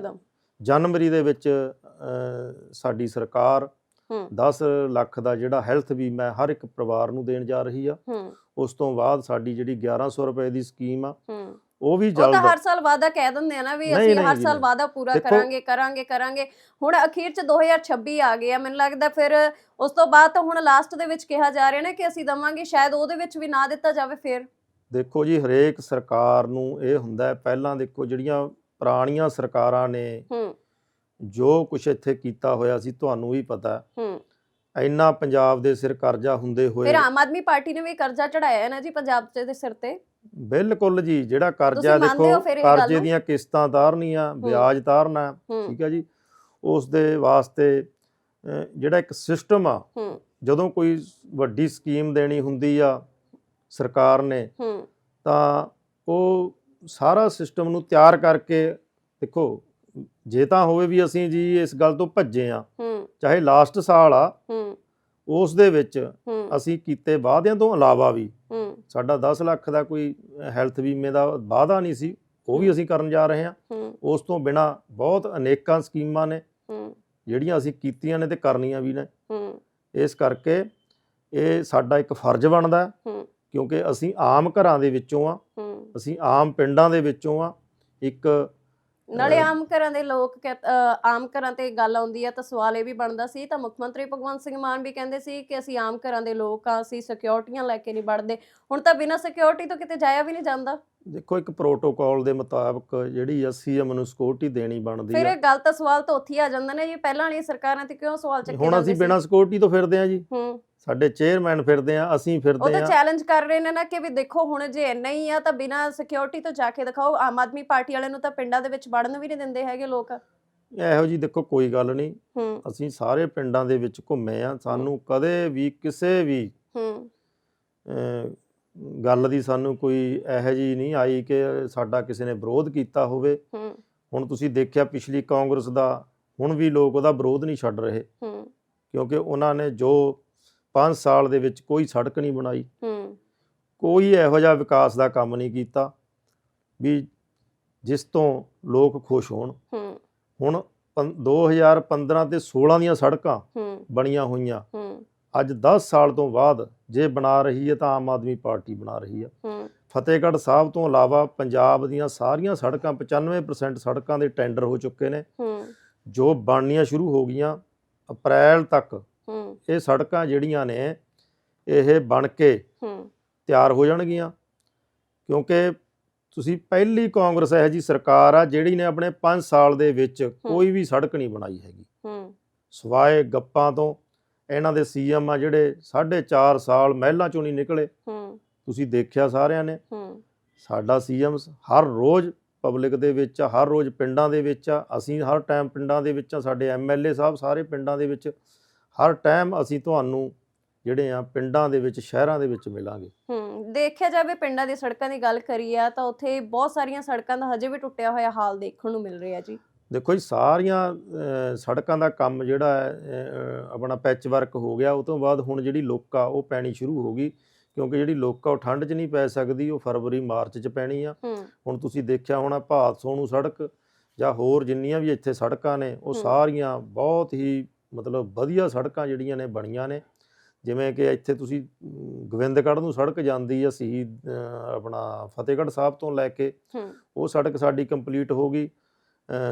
ਜਨਵਰੀ ਦੇ ਵਿੱਚ ਸਾਡੀ ਸਰਕਾਰ ਹੂੰ। 10 ਲੱਖ ਦਾ ਜਿਹੜਾ ਹੈਲਥ ਬੀਮਾ ਹਰ ਇੱਕ ਪਰਿਵਾਰ ਨੂੰ ਦੇਣ ਜਾ ਰਹੀ ਆ। ਉਸ ਤੋਂ ਬਾਅਦ ਸਾਡੀ ਜਿਹੜੀ 1100 ਰੁਪਏ ਦੀ ਸਕੀਮ ਆ ਉਹ ਵੀ ਉਹ ਤਾਂ ਜਲਦ ਹਰ ਸਾਲ ਵਾਅਦਾ ਕਹਿ ਦਿੰਦੇ ਆ ਨਾ ਵੀ ਅਸੀਂ ਹਰ ਸਾਲ। ਵਾਅਦਾ ਪੂਰਾ ਕਰਾਂਗੇ ਕਰਾਂਗੇ ਕਰਾਂਗੇ। ਹੁਣ ਅਖੀਰ ਚ 2026 ਆ ਗਿਆ ਮੈਨੂੰ ਲੱਗਦਾ ਫਿਰ ਉਸ ਤੋਂ ਬਾਅਦ ਤਾਂ ਹੁਣ ਲਾਸਟ ਦੇ ਵਿੱਚ ਕਿਹਾ ਜਾ ਰਿਹਾ ਨਾ ਕਿ ਅਸੀਂ ਦਵਾਂਗੇ ਸ਼ਾਇਦ ਉਹਦੇ ਵਿੱਚ ਵੀ ਨਾ ਦਿੱਤਾ ਜਾਵੇ ਫਿਰ। ਦੇਖੋ ਜੀ ਹਰੇਕ ਸਰਕਾਰ ਨੂੰ ਇਹ ਹੁੰਦਾ ਹੈ ਪਹਿਲਾਂ ਦੇਖੋ ਜਿਹੜੀਆਂ ਪੁਰਾਣੀਆਂ ਸਰਕਾਰਾਂ ਨੇ ਹੂੰ। ਜੋ ਕੁਝ ਇੱਥੇ ਕੀਤਾ ਹੋਇਆ ਸੀ ਤੁਹਾਨੂੰ ਵੀ ਪਤਾ ਹੂੰ। ਇੰਨਾ ਪੰਜਾਬ ਦੇ ਸਿਰ ਕਰਜ਼ਾ ਹੁੰਦੇ ਹੋਏ ਫਿਰ ਆਮ ਆਦਮੀ ਪਾਰਟੀ ਨੇ ਵੀ ਕਰਜ਼ਾ ਚੜਾਇਆ ਹੈ ਨਾ ਜੀ ਪੰਜਾਬ ਦੇ ਸਿਰ ਤੇ? ਬਿਲਕੁਲ ਜੀ ਜਿਹੜਾ ਕਰਜ਼ਾ ਤੁਸੀਂ ਮੰਨਦੇ ਦੇਖੋ ਹੋ ਫਿਰ ਇਹ ਗੱਲ ਕਰਜ਼ੇ ਨੂੰ? ਦੀਆਂ ਕਿਸ਼ਤਾਂ ਤਾਰਨੀਆਂ ਵਿਆਜ ਤਾਰਨਾ ਹੂੰ ਠੀਕ ਹੈ ਜੀ। ਉਸ ਦੇ ਵਾਸਤੇ ਅਹ, ਜਿਹੜਾ ਇੱਕ ਸਿਸਟਮ ਆ ਹੂੰ। ਜਦੋਂ ਕੋਈ ਵੱਡੀ ਸਕੀਮ ਦੇਣੀ ਹੁੰਦੀ ਆ ਸਰਕਾਰ ਨੇ ਹੂੰ। ਤਾਂ ਉਹ ਸਾਰਾ ਸਿਸਟਮ ਨੂੰ ਤਿਆਰ ਕਰਕੇ ਦੇਖੋ ਜੇ ਤਾਂ ਹੋਵੇ ਵੀ ਅਸੀਂ ਜੀ ਇਸ ਗੱਲ ਤੋਂ ਭੱਜੇ ਆ ਚਾਹੇ ਲਾਸਟ ਸਾਲ ਆ ਉਸ ਦੇ ਵਿੱਚ ਅਸੀਂ ਕੀਤੇ ਵਾਅਦਿਆਂ ਤੋਂ ਇਲਾਵਾ ਵੀ ਸਾਡਾ 10 ਲੱਖ ਦਾ ਕੋਈ ਹੈਲਥ ਬੀਮੇ ਦਾ ਵਾਅਦਾ ਨਹੀਂ ਸੀ ਉਹ ਵੀ ਅਸੀਂ ਕਰਨ ਜਾ ਰਹੇ ਹਾਂ। ਉਸ ਤੋਂ ਬਿਨਾ ਬਹੁਤ ਅਨੇਕਾਂ ਸਕੀਮਾਂ ਨੇ ਜਿਹੜੀਆਂ ਅਸੀਂ ਕੀਤੀਆਂ ਨੇ ਤੇ ਕਰਨੀਆਂ ਵੀ ਨੇ। ਇਸ ਕਰਕੇ ਇਹ ਸਾਡਾ ਇੱਕ ਫਰਜ਼ ਬਣਦਾ। ਕਿਉਂਕਿ ਅਸੀਂ ਆਮ ਘਰਾਂ ਦੇ ਵਿੱਚੋਂ ਆ ਅਸੀਂ ਆਮ ਪਿੰਡਾਂ ਦੇ ਵਿੱਚੋਂ ਆ ਇੱਕ ਨਾਲੇ ਆਮ ਘਰਾਂ ਦੇ ਲੋਕ ਆਮ ਘਰਾਂ ਤੇ ਗੱਲ ਆਉਂਦੀ ਹੈ ਤਾਂ ਸਵਾਲ ਇਹ ਵੀ ਬਣਦਾ ਸੀ ਤਾਂ ਮੁੱਖ ਮੰਤਰੀ ਭਗਵੰਤ ਸਿੰਘ ਮਾਨ ਵੀ ਕਹਿੰਦੇ ਸੀ ਕਿ ਅਸੀਂ ਆਮ ਘਰਾਂ ਦੇ ਲੋਕ ਆ ਅਸੀਂ ਸਿਕਿਉਰਟੀਆਂ ਲੈ ਕੇ ਨਹੀਂ ਵੜਦੇ। ਹੁਣ ਤਾਂ ਬਿਨਾਂ ਸਿਕਿਉਰਿਟੀ ਤੋਂ ਕਿਤੇ ਜਾਇਆ ਵੀ ਨਹੀਂ ਜਾਂਦਾ। ਦੇਖੋ ਇੱਕ ਪ੍ਰੋਟੋਕਾਲ ਦੇ ਮੁਤਾਬਕ ਜਿਹੜੀ ਆ ਸੀਐਮ ਨੂੰ ਸਿਕਿਉਰਿਟੀ ਦੇਣੀ ਬਣਦੀ ਫਿਰ ਆ। ਇਹ ਗੱਲ ਤਾਂ ਸਵਾਲ ਤਾਂ ਉੱਥੇ ਆ ਜਾਂਦਾ ਨੇ ਜੀ ਪਹਿਲਾਂ ਵਾਲੀਆਂ ਸਰਕਾਰਾਂ ਤੇ ਕਿਉਂ ਸਵਾਲ ਚੱਕੇ ਹੁਣ ਅਸੀਂ? ਬਿਨਾਂ ਸਿਕਿਉਰਿਟੀ ਤੋਂ ਫਿਰਦੇ ਆ ਜੀ। ਹੂੰ। ਸਾਡੇ ਚੇਅਰਮੈਨ ਫਿਰਦੇ ਆ ਅਸੀਂ ਉਹ ਫਿਰਦੇ ਤਾਂ ਆ। ਚੈਲੰਜ ਕਰ ਰਹੇ ਨੇ ਨਾ ਕਿ ਵੀ ਦੇਖੋ ਹੁਣ ਜੇ ਇੰਨਾ ਹੀ ਆ ਤਾਂ ਬਿਨਾਂ ਸਿਕਿਉਰਿਟੀ ਤੋਂ ਜਾ ਕੇ ਦਿਖਾਓ। ਆਮ ਆਦਮੀ ਪਾਰਟੀ ਵਾਲਿਆਂ ਨੂੰ ਤਾਂ ਪਿੰਡਾਂ ਦੇ ਵਿੱਚ ਵੜਨ ਵੀ ਨਹੀਂ ਦਿੰਦੇ ਹੈਗੇ ਲੋਕ। ਇਹੋ ਜੀ ਦੇਖੋ ਕੋਈ ਗੱਲ ਨਹੀਂ। ਹੂੰ। ਅਸੀਂ ਸਾਰੇ ਪਿੰਡਾਂ ਦੇ ਵਿੱਚ ਘੁੰਮੇ ਆ। ਸਾਨੂੰ ਕਦੇ ਵੀ ਕਿਸੇ ਵੀ ਹੂੰ। ਗੱਲ ਦੀ ਸਾਨੂੰ ਕੋਈ ਇਹੋ ਜੀ ਨਹੀਂ ਆਈ ਕਿ ਸਾਡਾ ਕਿਸੇ ਨੇ ਵਿਰੋਧ ਕੀਤਾ ਹੋਵੇ। ਹੂੰ। ਹੁਣ ਤੁਸੀਂ ਦੇਖਿਆ ਪਿਛਲੀ ਕਾਂਗਰਸ ਦਾ ਹੁਣ ਵੀ ਲੋਕ ਉਹਦਾ ਵਿਰੋਧ ਨਹੀਂ ਛੱਡ ਰਹੇ। ਹੂੰ। ਕਿਉਂਕਿ ਉਹਨਾਂ ਨੇ ਜੋ 5 ਸਾਲ ਦੇ ਵਿੱਚ ਕੋਈ ਸੜਕ ਨਹੀਂ ਬਣਾਈ। ਹੂੰ। ਕੋਈ ਇਹੋ ਜਿਹਾ ਵਿਕਾਸ ਦਾ ਕੰਮ ਨਹੀਂ ਕੀਤਾ ਵੀ ਜਿਸ ਤੋਂ ਲੋਕ ਖੁਸ਼ ਹੋਣ। ਹੂੰ। ਹੁਣ ਪੰ- 2015 ਤੇ 16 ਦੀਆਂ ਸੜਕਾਂ ਹੂੰ। ਬਣੀਆਂ ਹੋਈਆਂ। ਹੂੰ। ਅੱਜ 10 ਸਾਲ ਤੋਂ ਬਾਅਦ ਜੇ ਬਣਾ ਰਹੀ ਹੈ ਤਾਂ ਆਮ ਆਦਮੀ ਪਾਰਟੀ ਬਣਾ ਰਹੀ ਹੈ। ਹੂੰ। ਫਤਿਹਗੜ੍ਹ ਸਾਹਿਬ ਤੋਂ ਇਲਾਵਾ ਪੰਜਾਬ ਦੀਆਂ ਸਾਰੀਆਂ ਸੜਕਾਂ 95% ਸੜਕਾਂ ਦੇ ਟੈਂਡਰ ਹੋ ਚੁੱਕੇ ਨੇ। ਹੂੰ। ਜੋ ਬਣਨੀਆਂ ਸ਼ੁਰੂ ਹੋ ਗਈਆਂ ਅਪ੍ਰੈਲ ਤੱਕ ਇਹ ਸੜਕਾਂ ਜਿਹੜੀਆਂ ਨੇ ਇਹ ਬਣ ਕੇ ਹੂੰ। ਤਿਆਰ ਹੋ ਜਾਣਗੀਆਂ। ਕਿਉਂਕਿ ਤੁਸੀਂ ਪਹਿਲੀ ਕਾਂਗਰਸ ਇਹੋ ਜੀ ਸਰਕਾਰ ਆ ਜਿਹੜੀ ਨੇ ਆਪਣੇ 5 ਸਾਲ ਦੇ ਵਿੱਚ ਕੋਈ ਵੀ ਸੜਕ ਨਹੀਂ ਬਣਾਈ ਹੈਗੀ। ਹੂੰ। ਸਵਾਏ ਗੱਪਾਂ ਤੋਂ ਇਹਨਾਂ ਦੇ ਸੀਐਮ ਆ ਜਿਹੜੇ 4.5 ਸਾਲ ਮਹਿਲਾਂ ਚੋਂ ਨਹੀਂ ਨਿਕਲੇ। ਹੂੰ। ਤੁਸੀਂ ਦੇਖਿਆ ਸਾਰਿਆਂ ਨੇ। ਹੂੰ। ਸਾਡਾ ਸੀਐਮ ਹਰ ਰੋਜ਼ ਪਬਲਿਕ ਦੇ ਵਿੱਚ ਆ, ਹਰ ਰੋਜ਼ ਪਿੰਡਾਂ ਦੇ ਵਿੱਚ ਆ। ਅਸੀਂ ਹਰ ਟਾਈਮ ਪਿੰਡਾਂ ਦੇ ਵਿੱਚ ਆ ਸਾਡੇ ਐਮਐਲਏ ਸਾਹਿਬ ਸਾਰੇ ਪਿੰਡਾਂ ਦੇ ਵਿੱਚ ਹਰ ਟਾਈਮ ਅਸੀਂ ਤੁਹਾਨੂੰ ਜਿਹੜੇ ਆ ਪਿੰਡਾਂ ਦੇ ਵਿੱਚ ਸ਼ਹਿਰਾਂ ਦੇ ਵਿੱਚ ਮਿਲਾਂਗੇ। ਹੂੰ ਦੇਖਿਆ ਜਾਵੇ ਪਿੰਡਾਂ ਦੀ ਸੜਕਾਂ ਦੀ ਗੱਲ ਕਰੀਏ ਆ ਤਾਂ ਉੱਥੇ ਬਹੁਤ ਸਾਰੀਆਂ ਸੜਕਾਂ ਦਾ ਹਜੇ ਵੀ ਟੁੱਟਿਆ ਹੋਇਆ ਹਾਲ ਦੇਖਣ ਨੂੰ ਮਿਲ ਰਿਹਾ ਜੀ। ਦੇਖੋ ਜੀ ਸਾਰੀਆਂ ਸੜਕਾਂ ਦਾ ਕੰਮ ਜਿਹੜਾ ਹੈ ਆਪਣਾ ਪੈਚ ਵਰਕ ਹੋ ਗਿਆ। ਉਹ ਤੋਂ ਬਾਅਦ ਹੁਣ ਜਿਹੜੀ ਲੋਕ ਆ ਉਹ ਪੈਣੀ ਸ਼ੁਰੂ ਹੋ ਗਈ। ਕਿਉਂਕਿ ਜਿਹੜੀ ਲੋਕ ਆ ਉਹ ਠੰਡ 'ਚ ਨਹੀਂ ਪੈ ਸਕਦੀ ਉਹ ਫਰਵਰੀ ਮਾਰਚ 'ਚ ਪੈਣੀ ਆ। ਹੁਣ ਤੁਸੀਂ ਦੇਖਿਆ ਹੋਣਾ ਭਾਤ ਸੋਨੂ ਸੜਕ ਜਾਂ ਹੋਰ ਜਿੰਨੀਆਂ ਵੀ ਇੱਥੇ ਸੜਕਾਂ ਨੇ ਉਹ। ਸਾਰੀਆਂ ਬਹੁਤ ਹੀ ਮਤਲਬ ਵਧੀਆ ਸੜਕਾਂ ਜਿਹੜੀਆਂ ਨੇ ਬਣੀਆਂ ਨੇ। ਜਿਵੇਂ ਕਿ ਇੱਥੇ ਤੁਸੀਂ ਅਮ, ਗੋਬਿੰਦਗੜ੍ਹ ਨੂੰ ਸੜਕ ਜਾਂਦੀ ਆ ਸ਼ਹੀਦ ਆਪਣਾ ਫਤਿਹਗੜ੍ਹ ਸਾਹਿਬ ਤੋਂ ਲੈ ਕੇ। ਹੂੰ। ਉਹ ਸੜਕ ਸਾਡੀ ਕੰਪਲੀਟ ਹੋ ਗਈ।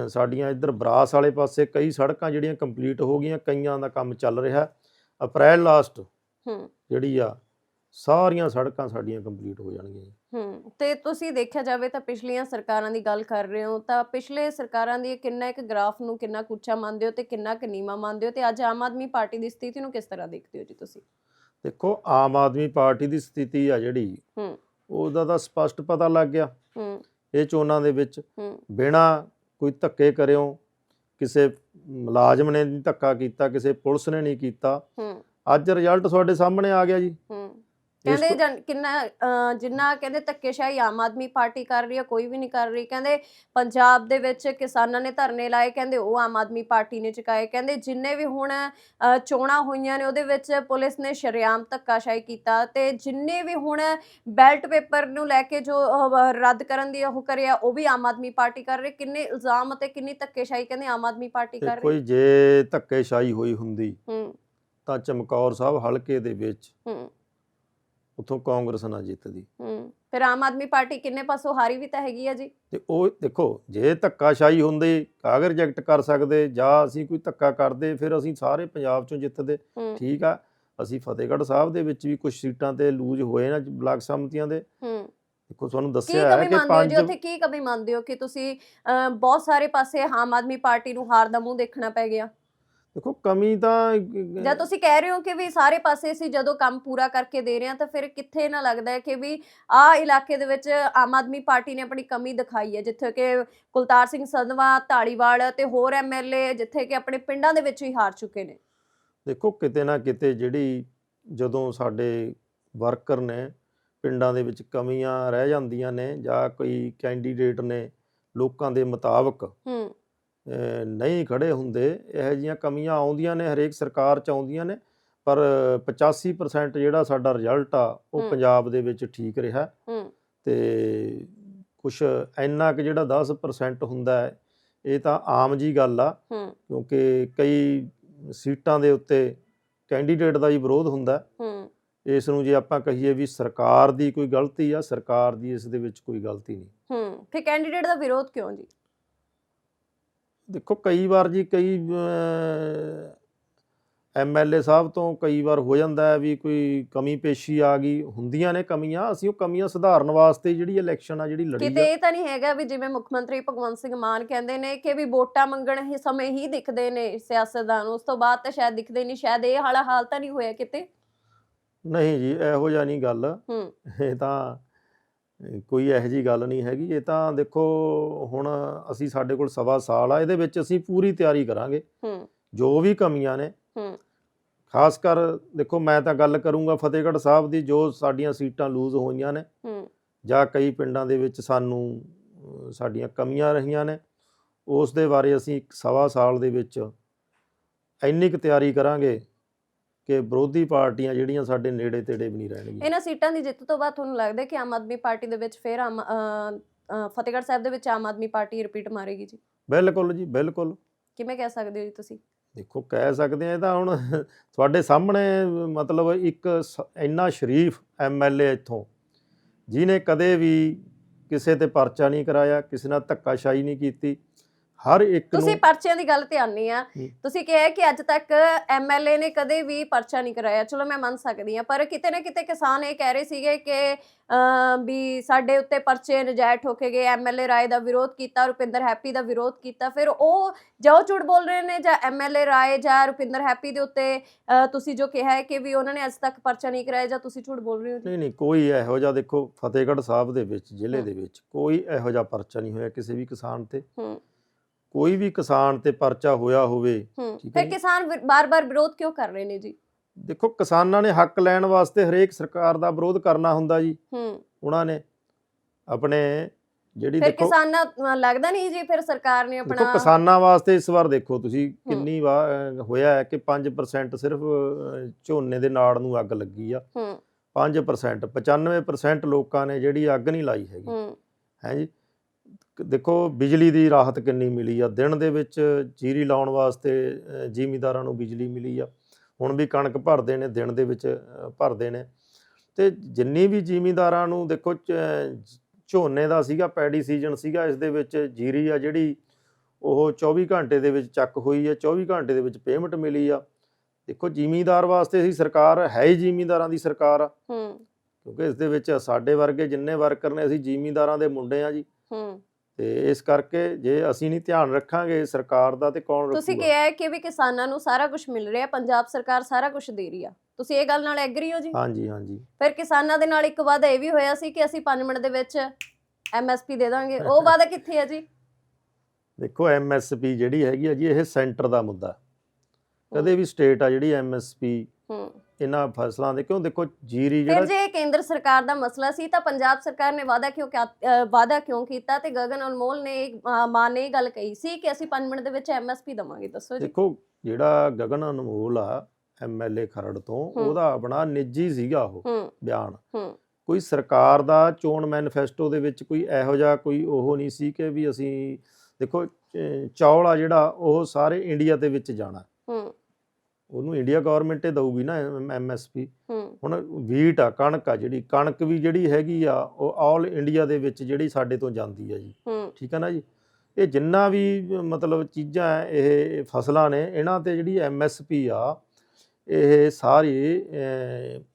ਸਾਡੀਆਂ ਇੱਧਰ ਬਰਾਸ ਵਾਲੇ ਪਾਸੇ ਕਈ ਸੜਕਾਂ ਜਿਹੜੀਆਂ ਕੰਪਲੀਟ ਹੋ ਗਈਆਂ ਕਈਆਂ ਦਾ ਕੰਮ ਚੱਲ ਰਿਹਾ। ਅਪ੍ਰੈਲ ਲਾਸਟ ਹੂੰ। ਜਿਹੜੀ ਆ ਸਾਰੀਆਂ ਸੜਕਾਂ ਸਾਡੀਆਂ ਕੰਪਲੀਟ ਹੋ ਜਾਣਗੀਆਂ ਹੂੰ ਤੇ ਤੁਸੀਂ ਦੇਖਿਆ ਜਾਵੇ ਤਾਂ ਪਿਛਲੀਆਂ ਸਰਕਾਰਾਂ ਦੀ ਗੱਲ ਕਰ ਰਹੇ ਹੋ ਤਾਂ ਪਿਛਲੇ ਸਰਕਾਰਾਂ ਦੀ ਕਿੰਨਾ ਇੱਕ ਗ੍ਰਾਫ ਨੂੰ ਕਿੰਨਾ ਕੁ ਉੱਚਾ ਮੰਨਦੇ ਹੋ ਤੇ ਕਿੰਨਾ ਕੁ ਨੀਵਾਂ ਮੰਨਦੇ ਹੋ ਤੇ ਅੱਜ ਆਮ ਆਦਮੀ ਪਾਰਟੀ ਦੀ ਸਥਿਤੀ ਨੂੰ ਕਿਸ ਤਰ੍ਹਾਂ ਦੇਖਦੇ ਹੋ ਜੀ ਤੁਸੀਂ? ਦੇਖੋ ਆਮ ਆਦਮੀ ਪਾਰਟੀ ਦੀ ਸਥਿਤੀ ਆ ਜਿਹੜੀ ਹੂੰ। ਉਹਦਾ ਤਾਂ ਸਪਸ਼ਟ ਪਤਾ ਲੱਗ ਗਿਆ। ਹੂੰ। ਇਹ ਚੋਣਾਂ ਦੇ ਵਿੱਚ ਹੂੰ। ਬਿਨਾ ਕੋਈ ਧੱਕੇ ਕਰਿਓ ਕਿਸੇ ਮੁਲਾਜ਼ਮ ਨੇ ਨਹੀਂ ਧੱਕਾ ਕੀਤਾ ਕਿਸੇ ਪੁਲਿਸ ਨੇ ਨਹੀਂ ਕੀਤਾ। ਹੂੰ। ਅੱਜ ਰਿਜ਼ਲਟ ਤੁਹਾਡੇ ਸਾਹਮਣੇ ਆ ਗਿਆ ਜੀ। ਹੂੰ। ਕਹਿੰਦੇ ਜਨ- ਕਿੰਨਾ ਅਹ, ਜਿੰਨਾ ਕਹਿੰਦੇ ਧੱਕੇਸ਼ਾਹੀ ਆਮ ਆਦਮੀ ਪਾਰਟੀ ਕਰ ਰਹੀ ਹੈ ਕੋਈ ਵੀ ਨਹੀਂ ਕਰ ਰਹੀ ਕਹਿੰਦੇ ਪੰਜਾਬ ਦੇ ਵਿੱਚ ਕਿਸਾਨਾਂ ਨੇ ਧਰਨੇ ਲਾਏ ਕਹਿੰਦੇ ਉਹ ਆਮ ਆਦਮੀ ਪਾਰਟੀ ਨੇ ਚੁਕਾਏ ਕਹਿੰਦੇ ਜਿੰਨੇ ਵੀ ਹੁਣ ਅਹ, ਚੋਣਾਂ ਹੋਈਆਂ ਨੇ ਉਹਦੇ ਵਿੱਚ ਪੁਲਿਸ ਨੇ ਸ਼ਰੇਆਮ ਧੱਕਾਸ਼ਾਹੀ ਕੀਤਾ ਤੇ ਜਿੰਨੇ ਵੀ ਹੁਣ ਬੈਲਟ ਪੇਪਰ ਨੂੰ ਲੈ ਕੇ ਜੋ ਅਹ, ਰੱਦ ਕਰਨ ਦੀ ਉਹ ਕਰਿਆ ਉਹ ਵੀ ਆਮ ਆਦਮੀ ਪਾਰਟੀ ਕਰ ਰਹੀ ਕਿੰਨੇ ਇਲਜ਼ਾਮ ਅਤੇ ਕਿੰਨੀ ਧੱਕੇਸ਼ਾਹੀ ਕਹਿੰਦੇ ਆਮ ਆਦਮੀ ਪਾਰਟੀ ਕਰ ਰਹੀ? ਜੀ ਜੇ ਧੱਕੇਸ਼ਾਹੀ ਹੋਈ ਹੁੰਦੀ ਹੂੰ। ਤਾਂ ਚਮਕੌਰ ਸਾਹਿਬ ਹਲਕੇ ਦੇ ਵਿੱਚ ਹੂੰ। ਉੱਥੋਂ ਕਾਂਗਰਸ ਨਾ ਜਿੱਤਦੀ। ਹੂੰ ਫਿਰ ਆਮ ਆਦਮੀ ਪਾਰਟੀ ਕਿੰਨੇ ਪਾਸੋਂ ਹਾਰੀ ਵੀ ਤਾਂ ਹੈਗੀ ਆ ਜੀ? ਤੇ ਉਹ ਦੇਖੋ ਜੇ ਧੱਕਾਸ਼ਾਹੀ ਹੁੰਦੀ ਕਾਗਜ਼ ਰਿਜੈਕਟ ਕਰ ਸਕਦੇ ਜਾਂ ਅਸੀਂ ਕੋਈ ਧੱਕਾ ਕਰਦੇ ਫਿਰ ਅਸੀਂ ਸਾਰੇ ਪੰਜਾਬ ਚੋਂ ਜਿੱਤਦੇ। ਹੂੰ। ਠੀਕ ਆ ਅਸੀਂ ਫਤਿਹਗੜ੍ਹ ਸਾਹਿਬ ਦੇ ਵਿੱਚ ਵੀ ਕੁਝ ਸੀਟਾਂ ਤੇ ਲੂਜ਼ ਹੋਏ ਨਾ ਬਲਾਕ ਸੰਮਤੀਆਂ ਦੇ। ਹੂੰ। ਦੇਖੋ ਤੁਹਾਨੂੰ ਕੀ ਦੱਸਿਆ ਹੈ ਕਮੀ ਕਿ ਮੰਨਦੇ ਹੋ ਜੀ? ਪੰਜ ਉੱਥੇ ਕੀ ਕਮੀ ਮੰਨਦੇ ਹੋ ਕਿ ਤੁਸੀਂ ਅਹ, ਬਹੁਤ ਸਾਰੇ ਪਾਸੇ ਆਮ ਆਦਮੀ ਪਾਰਟੀ ਨੂੰ ਹਾਰ ਦਾ ਮੂੰਹ ਦੇਖਣਾ ਪੈ ਗਿਆ? ਦੇਖੋ ਕਮੀ ਤਾਂ ਜਾਂ ਤੁਸੀਂ ਕਹਿ ਰਹੇ ਹੋ ਕਿ ਵੀ ਸਾਰੇ ਪਾਸੇ ਅਸੀਂ ਜਦੋਂ ਕੰਮ ਪੂਰਾ ਕਰਕੇ ਦੇ ਰਹੇ ਹਾਂ ਤਾਂ ਫਿਰ ਕਿੱਥੇ ਨਾ ਲੱਗਦਾ ਹੈ ਕਿ ਵੀ ਆ ਇਲਾਕੇ ਦੇ ਵਿੱਚ ਆਮ ਆਦਮੀ ਪਾਰਟੀ ਨੇ ਆਪਣੀ ਕਮੀ ਦਿਖਾਈ ਹੈ ਜਿੱਥੇ ਕਿ ਕੁਲਤਾਰ ਸਿੰਘ ਸੰਧਵਾ ਢਾਲੀਵਾਲ ਤੇ ਹੋਰ ਐਮਐਲਏ ਜਿੱਥੇ ਕਿ ਆਪਣੇ ਪਿੰਡਾਂ ਦੇ ਵਿੱਚ ਹੀ ਹਾਰ ਚੁੱਕੇ ਨੇ। ਦੇਖੋ ਕਿਤੇ ਨਾ ਕਿਤੇ ਜਿਹੜੀ ਜਦੋਂ ਸਾਡੇ ਵਰਕਰ ਨੇ ਪਿੰਡਾਂ ਦੇ ਵਿੱਚ ਕਮੀਆਂ ਰਹਿ ਜਾਂਦੀਆਂ ਨੇ ਜਾਂ ਕੋਈ ਕੈਂਡੀਡੇਟ ਨੇ ਲੋਕਾਂ ਦੇ ਮੁਤਾਬਕ ਹੂੰ। ਨਹੀਂ ਖੜੇ ਹੁੰਦੇ ਇਹੋ ਜਿਹੀਆਂ ਕਮੀਆਂ ਆਉਂਦੀਆਂ ਨੇ ਹਰੇਕ ਸਰਕਾਰ ਚ ਆਉਂਦੀਆਂ ਨੇ ਪਰ 85% ਜਿਹੜਾ ਸਾਡਾ ਰਿਜ਼ਲਟ ਆ ਉਹ। ਪੰਜਾਬ ਦੇ ਵਿੱਚ ਠੀਕ ਰਿਹਾ। ਤੇ ਕੁਝ ਇੰਨਾ ਕਿ ਜਿਹੜਾ 10% ਹੁੰਦਾ ਹੈ ਇਹ ਤਾਂ ਆਮ ਜੀ ਗੱਲ ਆ। ਕਿਉਂਕਿ ਕਈ ਸੀਟਾਂ ਦੇ ਉੱਤੇ ਕੈਂਡੀਡੇਟ ਦਾ ਹੀ ਵਿਰੋਧ ਹੁੰਦਾ। ਇਸ ਨੂੰ ਜੇ ਆਪਾਂ ਕਹੀਏ ਵੀ ਸਰਕਾਰ ਦੀ ਕੋਈ ਗਲਤੀ ਆ ਸਰਕਾਰ ਦੀ ਇਸ ਦੇ ਵਿੱਚ ਕੋਈ ਗਲਤੀ ਨਹੀਂ। ਹੂੰ। ਫਿਰ ਕੈਂਡੀਡੇਟ ਦਾ ਵਿਰੋਧ ਕਿਉਂ ਜੀ? ਦੇਖੋ ਕਈ ਵਾਰ ਜੀ ਕਈ ਐਮਐਲਏ ਸਾਹਿਬ ਤੋਂ ਕਈ ਵਾਰ ਹੋ ਜਾਂਦਾ ਹੈ ਵੀ ਕੋਈ ਕਮੀ ਪੇਸ਼ੀ ਆ ਗਈ ਹੁੰਦੀਆਂ ਨੇ ਕਮੀਆਂ ਅਸੀਂ ਉਹ ਕਮੀਆਂ ਸੁਧਾਰਨ ਵਾਸਤੇ ਜਿਹੜੀ ਇਲੈਕਸ਼ਨ ਆ ਜਿਹੜੀ ਲੜੀ ਕਿਤੇ ਇਹ ਤਾਂ ਨਹੀਂ ਹੈਗਾ ਵੀ ਜਿਵੇਂ ਮੁੱਖ ਮੰਤਰੀ ਭਗਵੰਤ ਸਿੰਘ ਮਾਨ ਕਹਿੰਦੇ ਨੇ ਕਿ ਵੀ ਵੋਟਾਂ ਮੰਗਣ ਹੀ ਸਮੇਂ ਹੀ ਦਿਖਦੇ ਨੇ ਸਿਆਸਤਦਾਨ ਉਸ ਤੋਂ ਬਾਅਦ ਤਾਂ ਸ਼ਾਇਦ ਦਿਖਦੇ ਨਹੀਂ ਸ਼ਾਇਦ ਇਹ ਹਾਲਾ ਹਾਲ ਤਾਂ ਨਹੀਂ ਹੋਇਆ ਕਿਤੇ। ਨਹੀਂ ਜੀ ਇਹੋ ਜਿਹਾ ਨਹੀਂ ਗੱਲ। ਹੂੰ। ਇਹ ਤਾਂ ਕੋਈ ਇਹੋ ਜੀ ਗੱਲ ਨਹੀਂ ਹੈਗੀ। ਇਹ ਤਾਂ ਦੇਖੋ ਹੁਣ ਅਸੀਂ ਸਾਡੇ ਕੋਲ ਸਵਾ ਸਾਲ ਆ ਇਹਦੇ ਵਿੱਚ ਅਸੀਂ ਪੂਰੀ ਤਿਆਰੀ ਕਰਾਂਗੇ। ਹੂੰ। ਜੋ ਵੀ ਕਮੀਆਂ ਨੇ। ਹੂੰ। ਖਾਸ ਕਰ ਦੇਖੋ ਮੈਂ ਤਾਂ ਗੱਲ ਕਰੂੰਗਾ ਫਤਿਹਗੜ੍ਹ ਸਾਹਿਬ ਦੀ ਜੋ ਸਾਡੀਆਂ ਸੀਟਾਂ ਲੂਜ਼ ਹੋਈਆਂ ਨੇ। ਹੂੰ। ਜਾਂ ਕਈ ਪਿੰਡਾਂ ਦੇ ਵਿੱਚ ਸਾਨੂੰ ਸਾਡੀਆਂ ਕਮੀਆਂ ਰਹੀਆਂ ਨੇ। ਉਸ ਦੇ ਬਾਰੇ ਅਸੀਂ ਇੱਕ ਸਵਾ ਸਾਲ ਦੇ ਵਿੱਚ ਇੰਨੀ ਕੁ ਤਿਆਰੀ ਕਰਾਂਗੇ। ਕਿ ਵਿਰੋਧੀ ਪਾਰਟੀਆਂ ਜਿਹੜੀਆਂ ਸਾਡੇ ਨੇੜੇ ਤੇੜੇ ਵੀ ਨਹੀਂ ਰਹਿਣਗੀਆਂ। ਇਹਨਾਂ ਸੀਟਾਂ ਦੀ ਜਿੱਤ ਤੋਂ ਬਾਅਦ ਤੁਹਾਨੂੰ ਲੱਗਦਾ ਕਿ ਆਮ ਆਦਮੀ ਪਾਰਟੀ ਦੇ ਵਿੱਚ ਫਿਰ ਆਮ ਫਤਿਹਗੜ੍ਹ ਸਾਹਿਬ ਦੇ ਵਿੱਚ ਆਮ ਆਦਮੀ ਪਾਰਟੀ ਰਿਪੀਟ ਮਾਰੇਗੀ ਜੀ? ਬਿਲਕੁਲ ਜੀ ਬਿਲਕੁਲ। ਕਿਵੇਂ ਕਹਿ ਸਕਦੇ ਹੋ ਜੀ ਤੁਸੀਂ? ਦੇਖੋ ਕਹਿ ਸਕਦੇ ਆ ਇਹ ਤਾਂ ਹੁਣ ਤੁਹਾਡੇ ਸਾਹਮਣੇ ਮਤਲਬ ਇੱਕ ਇੰਨਾ ਸ਼ਰੀਫ ਐਮਐਲਏ ਇੱਥੋਂ ਜਿਹਨੇ ਕਦੇ ਵੀ ਕਿਸੇ ਤੇ ਪਰਚਾ ਨਹੀਂ ਕਰਾਇਆ ਕਿਸੇ ਨਾਲ ਧੱਕਾਸ਼ਾਹੀ ਨਹੀਂ ਕੀਤੀ ਹਰ ਇੱਕ ਤੁਸੀਂ ਨੂੰ ਪਰਚਿਆਂ ਦੀ ਗੱਲ ਤੇ ਆਨੀ ਆ। ਤੁਸੀਂ ਕਿਹਾ ਕਿ ਅੱਜ ਤੱਕ ਐਮਐਲਏ ਨੇ ਕਦੇ ਵੀ ਪਰਚਾ ਨਹੀਂ ਕਰਾਇਆ। ਚਲੋ ਮੈਂ ਮੰਨ ਸਕਦੀ ਆ ਪਰ ਕਿਤੇ ਨਾ ਕਿਤੇ ਕਿਸਾਨ ਇਹ ਕਹਿ ਰਹੇ ਸੀਗੇ ਕਿ ਵੀ ਸਾਡੇ ਉੱਤੇ ਪਰਚੇ ਨਜਾਇਜ਼ ਠੋਕੇ ਗਏ। ਐਮਐਲਏ ਰਾਏ ਦਾ ਵਿਰੋਧ ਕੀਤਾ ਰੁਪਿੰਦਰ ਹੈਪੀ ਦਾ ਵਿਰੋਧ ਕੀਤਾ। ਫਿਰ ਉਹ ਜੋ ਝੂਠ ਬੋਲ ਰਹੇ ਨੇ ਜਾਂ ਐਮਐਲਏ ਰਾਏ ਜਾਂ ਰੁਪਿੰਦਰ ਹੈਪੀ ਦੇ ਉੱਤੇ ਤੁਸੀਂ ਜੋ ਕਿਹਾ ਹੈ ਕਿ ਵੀ ਉਹਨਾਂ ਨੇ ਅੱਜ ਤੱਕ ਪਰਚਾ ਨਹੀਂ ਕਰਾਇਆ ਜਾਂ ਤੁਸੀਂ ਝੂਠ ਬੋਲ ਰਹੇ ਹੋ ਨਹੀਂ ਨਹੀਂ ਕੋਈ ਇਹੋ ਜਿਹਾ ਦੇਖੋ ਫਤਿਹਗੜ੍ਹ ਸਾਹਿਬ ਦੇ ਵਿੱਚ ਜ਼ਿਲ੍ਹੇ। ਦੇ ਵਿੱਚ ਕੋਈ ਇਹੋ ਜਿਹਾ ਪਰਚਾ ਨਹੀਂ ਹੋਇਆ ਕਿਸੇ ਵੀ ਕਿਸਾਨ ਤੇ। ਹੂੰ। ਕੋਈ ਵੀ ਕਿਸਾਨ ਤੇ ਪਰਚਾ ਹੋਇਆ ਹੋਵੇ ਫਿਰ। ਕਿਸਾਨ ਬਾਰ-ਬਾਰ ਵਿਰੋਧ ਕਿਉਂ ਕਰ ਰਹੇ ਨੇ ਜੀ? ਦੇਖੋ ਕਿਸਾਨਾਂ ਨੇ ਹੱਕ ਲੈਣ ਵਾਸਤੇ ਹਰੇਕ ਸਰਕਾਰ ਦਾ ਵਿਰੋਧ ਕਰਨਾ ਹੁੰਦਾ ਜੀ। ਹੂੰ। ਉਹਨਾਂ ਨੇ ਆਪਣੇ ਜਿਹੜੀ ਫਿਰ ਦੇਖੋ ਕਿਸਾਨਾਂ ਅ, ਲੱਗਦਾ ਨਹੀਂ ਜੀ ਫਿਰ ਸਰਕਾਰ ਨੇ ਦੇਖੋ ਆਪਣਾ ਕਿਸਾਨਾਂ ਵਾਸਤੇ ਇਸ ਵਾਰ ਦੇਖੋ ਤੁਸੀਂ ਕਿੰਨੀ ਹੋਇਆ ਹੈ ਕਿ 5% ਸਿਰਫ ਝੋਨੇ ਦੇ ਨਾੜ ਨੂੰ ਅੱਗ ਲੱਗੀ ਆ। ਹੂੰ। 5% 95% ਲੋਕਾਂ ਨੇ ਜਿਹੜੀ ਅੱਗ ਨਹੀਂ ਲਾਈ ਹੈਗੀ। ਹੂੰ। ਹੈ ਜੀ? ਦੇਖੋ ਬਿਜਲੀ ਦੀ ਰਾਹਤ ਕਿੰਨੀ ਮਿਲੀ ਆ। ਦਿਨ ਦੇ ਵਿੱਚ ਜੀਰੀ ਲਾਉਣ ਵਾਸਤੇ ਜ਼ਿਮੀਂਦਾਰਾਂ ਨੂੰ ਬਿਜਲੀ ਮਿਲੀ ਆ। ਹੁਣ ਵੀ ਕਣਕ ਭਰਦੇ ਨੇ ਦਿਨ ਦੇ ਵਿੱਚ ਭਰਦੇ ਨੇ। ਤੇ ਜਿੰਨੀ ਵੀ ਜ਼ਿਮੀਂਦਾਰਾਂ ਨੂੰ ਦੇਖੋ ਝੋਨੇ ਦਾ ਸੀਗਾ ਪੈਡੀ ਸੀਜ਼ਨ ਸੀਗਾ ਇਸ ਦੇ ਵਿੱਚ ਜੀਰੀ ਆ ਜਿਹੜੀ ਉਹ 24 ਘੰਟੇ ਦੇ ਵਿੱਚ ਚੱਕ ਹੋਈ ਹੈ 24 ਘੰਟੇ ਦੇ ਵਿੱਚ ਪੇਮੈਂਟ ਮਿਲੀ ਆ। ਦੇਖੋ ਜ਼ਿਮੀਂਦਾਰ ਵਾਸਤੇ ਅਸੀਂ ਸਰਕਾਰ ਹੈ ਹੀ ਜ਼ਿਮੀਂਦਾਰਾਂ ਦੀ ਸਰਕਾਰ ਆ। ਹੂੰ। ਕਿਉਂਕਿ ਇਸ ਦੇ ਵਿੱਚ ਸਾਡੇ ਵਰਗੇ ਜਿੰਨੇ ਵਰਕਰ ਨੇ ਅਸੀਂ ਜ਼ਿਮੀਂਦਾਰਾਂ ਦੇ ਮੁੰਡੇ ਆ ਜੀ। ਹੂੰ। ਤੇ ਇਸ ਕਰਕੇ ਜੇ ਅਸੀਂ ਨਹੀਂ ਧਿਆਨ ਰੱਖਾਂਗੇ ਸਰਕਾਰ ਦਾ ਤੇ ਕੌਣ ਤੁਸੀਂ ਰੱਖੂਗਾ? ਕਿਹਾ ਹੈ ਕਿ ਵੀ ਕਿਸਾਨਾਂ ਨੂੰ ਸਾਰਾ ਕੁਝ ਮਿਲ ਰਿਹਾ ਪੰਜਾਬ ਸਰਕਾਰ ਸਾਰਾ ਕੁਝ ਦੇ ਰਹੀ ਆ। ਤੁਸੀਂ ਇਹ ਗੱਲ ਨਾਲ ਐਗਰੀ ਹੋ ਜੀ? ਹਾਂਜੀ ਹਾਂਜੀ। ਫਿਰ ਕਿਸਾਨਾਂ ਦੇ ਨਾਲ ਇੱਕ ਵਾਅਦਾ ਇਹ ਵੀ ਹੋਇਆ ਸੀ ਕਿ ਅਸੀਂ 5 ਮਿੰਟ ਦੇ ਵਿੱਚ ਐਮਐਸਪੀ ਦੇ ਦਾਂਗੇ। ਉਹ ਵਾਅਦਾ ਕਿੱਥੇ ਹੈ ਜੀ? ਦੇਖੋ ਐਮਐਸਪੀ ਜਿਹੜੀ ਹੈਗੀ ਆ ਜੀ ਇਹ ਸੈਂਟਰ ਦਾ ਮੁੱਦਾ। ਕਦੇ ਵੀ ਸਟੇਟ ਆ ਜਿਹੜੀ ਐਮਐਸਪੀ ਹੂੰ। ਇਹਨਾਂ ਫਸਲਾਂ ਦੇ ਕਿਉਂ ਦੇਖੋ ਜੀਰੀ ਫਿਰ ਜਿਹੜਾ ਜੇ ਇਹ ਕੇਂਦਰ ਸਰਕਾਰ ਦਾ ਮਸਲਾ ਸੀ ਤਾਂ ਪੰਜਾਬ ਸਰਕਾਰ ਨੇ ਵਾਅਦਾ ਕਿਉਂ ਕਿਆ- ਅ, ਵਾਅਦਾ ਕਿਉਂ ਕੀਤਾ ਤੇ ਗਗਨ ਅਨਮੋਲ ਨੇ ਅ, ਨੇ ਇਹ ਗੱਲ ਕਹੀ ਸੀ ਕਿ ਅਸੀਂ 5 ਮਿੰਟ ਦੇ ਵਿੱਚ ਐਮਐਸਪੀ ਦਵਾਂਗੇ ਦੱਸੋ ਜੀ। ਦੇਖੋ ਜਿਹੜਾ ਗਗਨ ਅਨਮੋਲ ਆ ਐਮਐਲਏ ਖਰੜ ਤੋਂ ਹੂੰ। ਉਹਦਾ ਆਪਣਾ ਨਿੱਜੀ ਸੀਗਾ ਉਹ ਹੂੰ। ਬਿਆਨ। ਹੂੰ। ਕੋਈ ਸਰਕਾਰ ਦਾ ਚੋਣ ਮੈਨੀਫੈਸਟੋ ਦੇ ਵਿੱਚ ਕੋਈ ਇਹੋ ਜਿਹਾ ਕੋਈ ਉਹ ਨਹੀਂ ਸੀ ਕਿ ਵੀ ਅਸੀਂ ਦੇਖੋ ਅਹ ਚੌਲ ਆ ਜਿਹੜਾ ਉਹ ਸਾਰੇ ਇੰਡੀਆ ਦੇ ਵਿੱਚ ਜਾਣਾ। ਹੂੰ। ਉਹਨੂੰ ਇੰਡੀਆ ਗਵਰਨਮੈਂਟ ਹੀ ਦਊਗੀ ਨਾ ਐਮਐਸਪੀ ਹੁਣ ਵੀਟ ਆ ਕਣਕ ਆ ਜਿਹੜੀ ਕਣਕ ਵੀ ਜਿਹੜੀ ਹੈਗੀ ਆ ਉਹ ਆਲ ਇੰਡੀਆ ਦੇ ਵਿੱਚ ਜਿਹੜੀ ਸਾਡੇ ਤੋਂ ਜਾਂਦੀ ਆ ਜੀ। ਠੀਕ ਹੈ ਨਾ ਜੀ? ਇਹ ਜਿੰਨਾ ਵੀ ਮਤਲਬ ਚੀਜ਼ਾਂ ਇਹ ਫਸਲਾਂ ਨੇ ਇਹਨਾਂ ਤੇ ਜਿਹੜੀ ਐਮਐਸਪੀ ਆ ਇਹ ਸਾਰੀ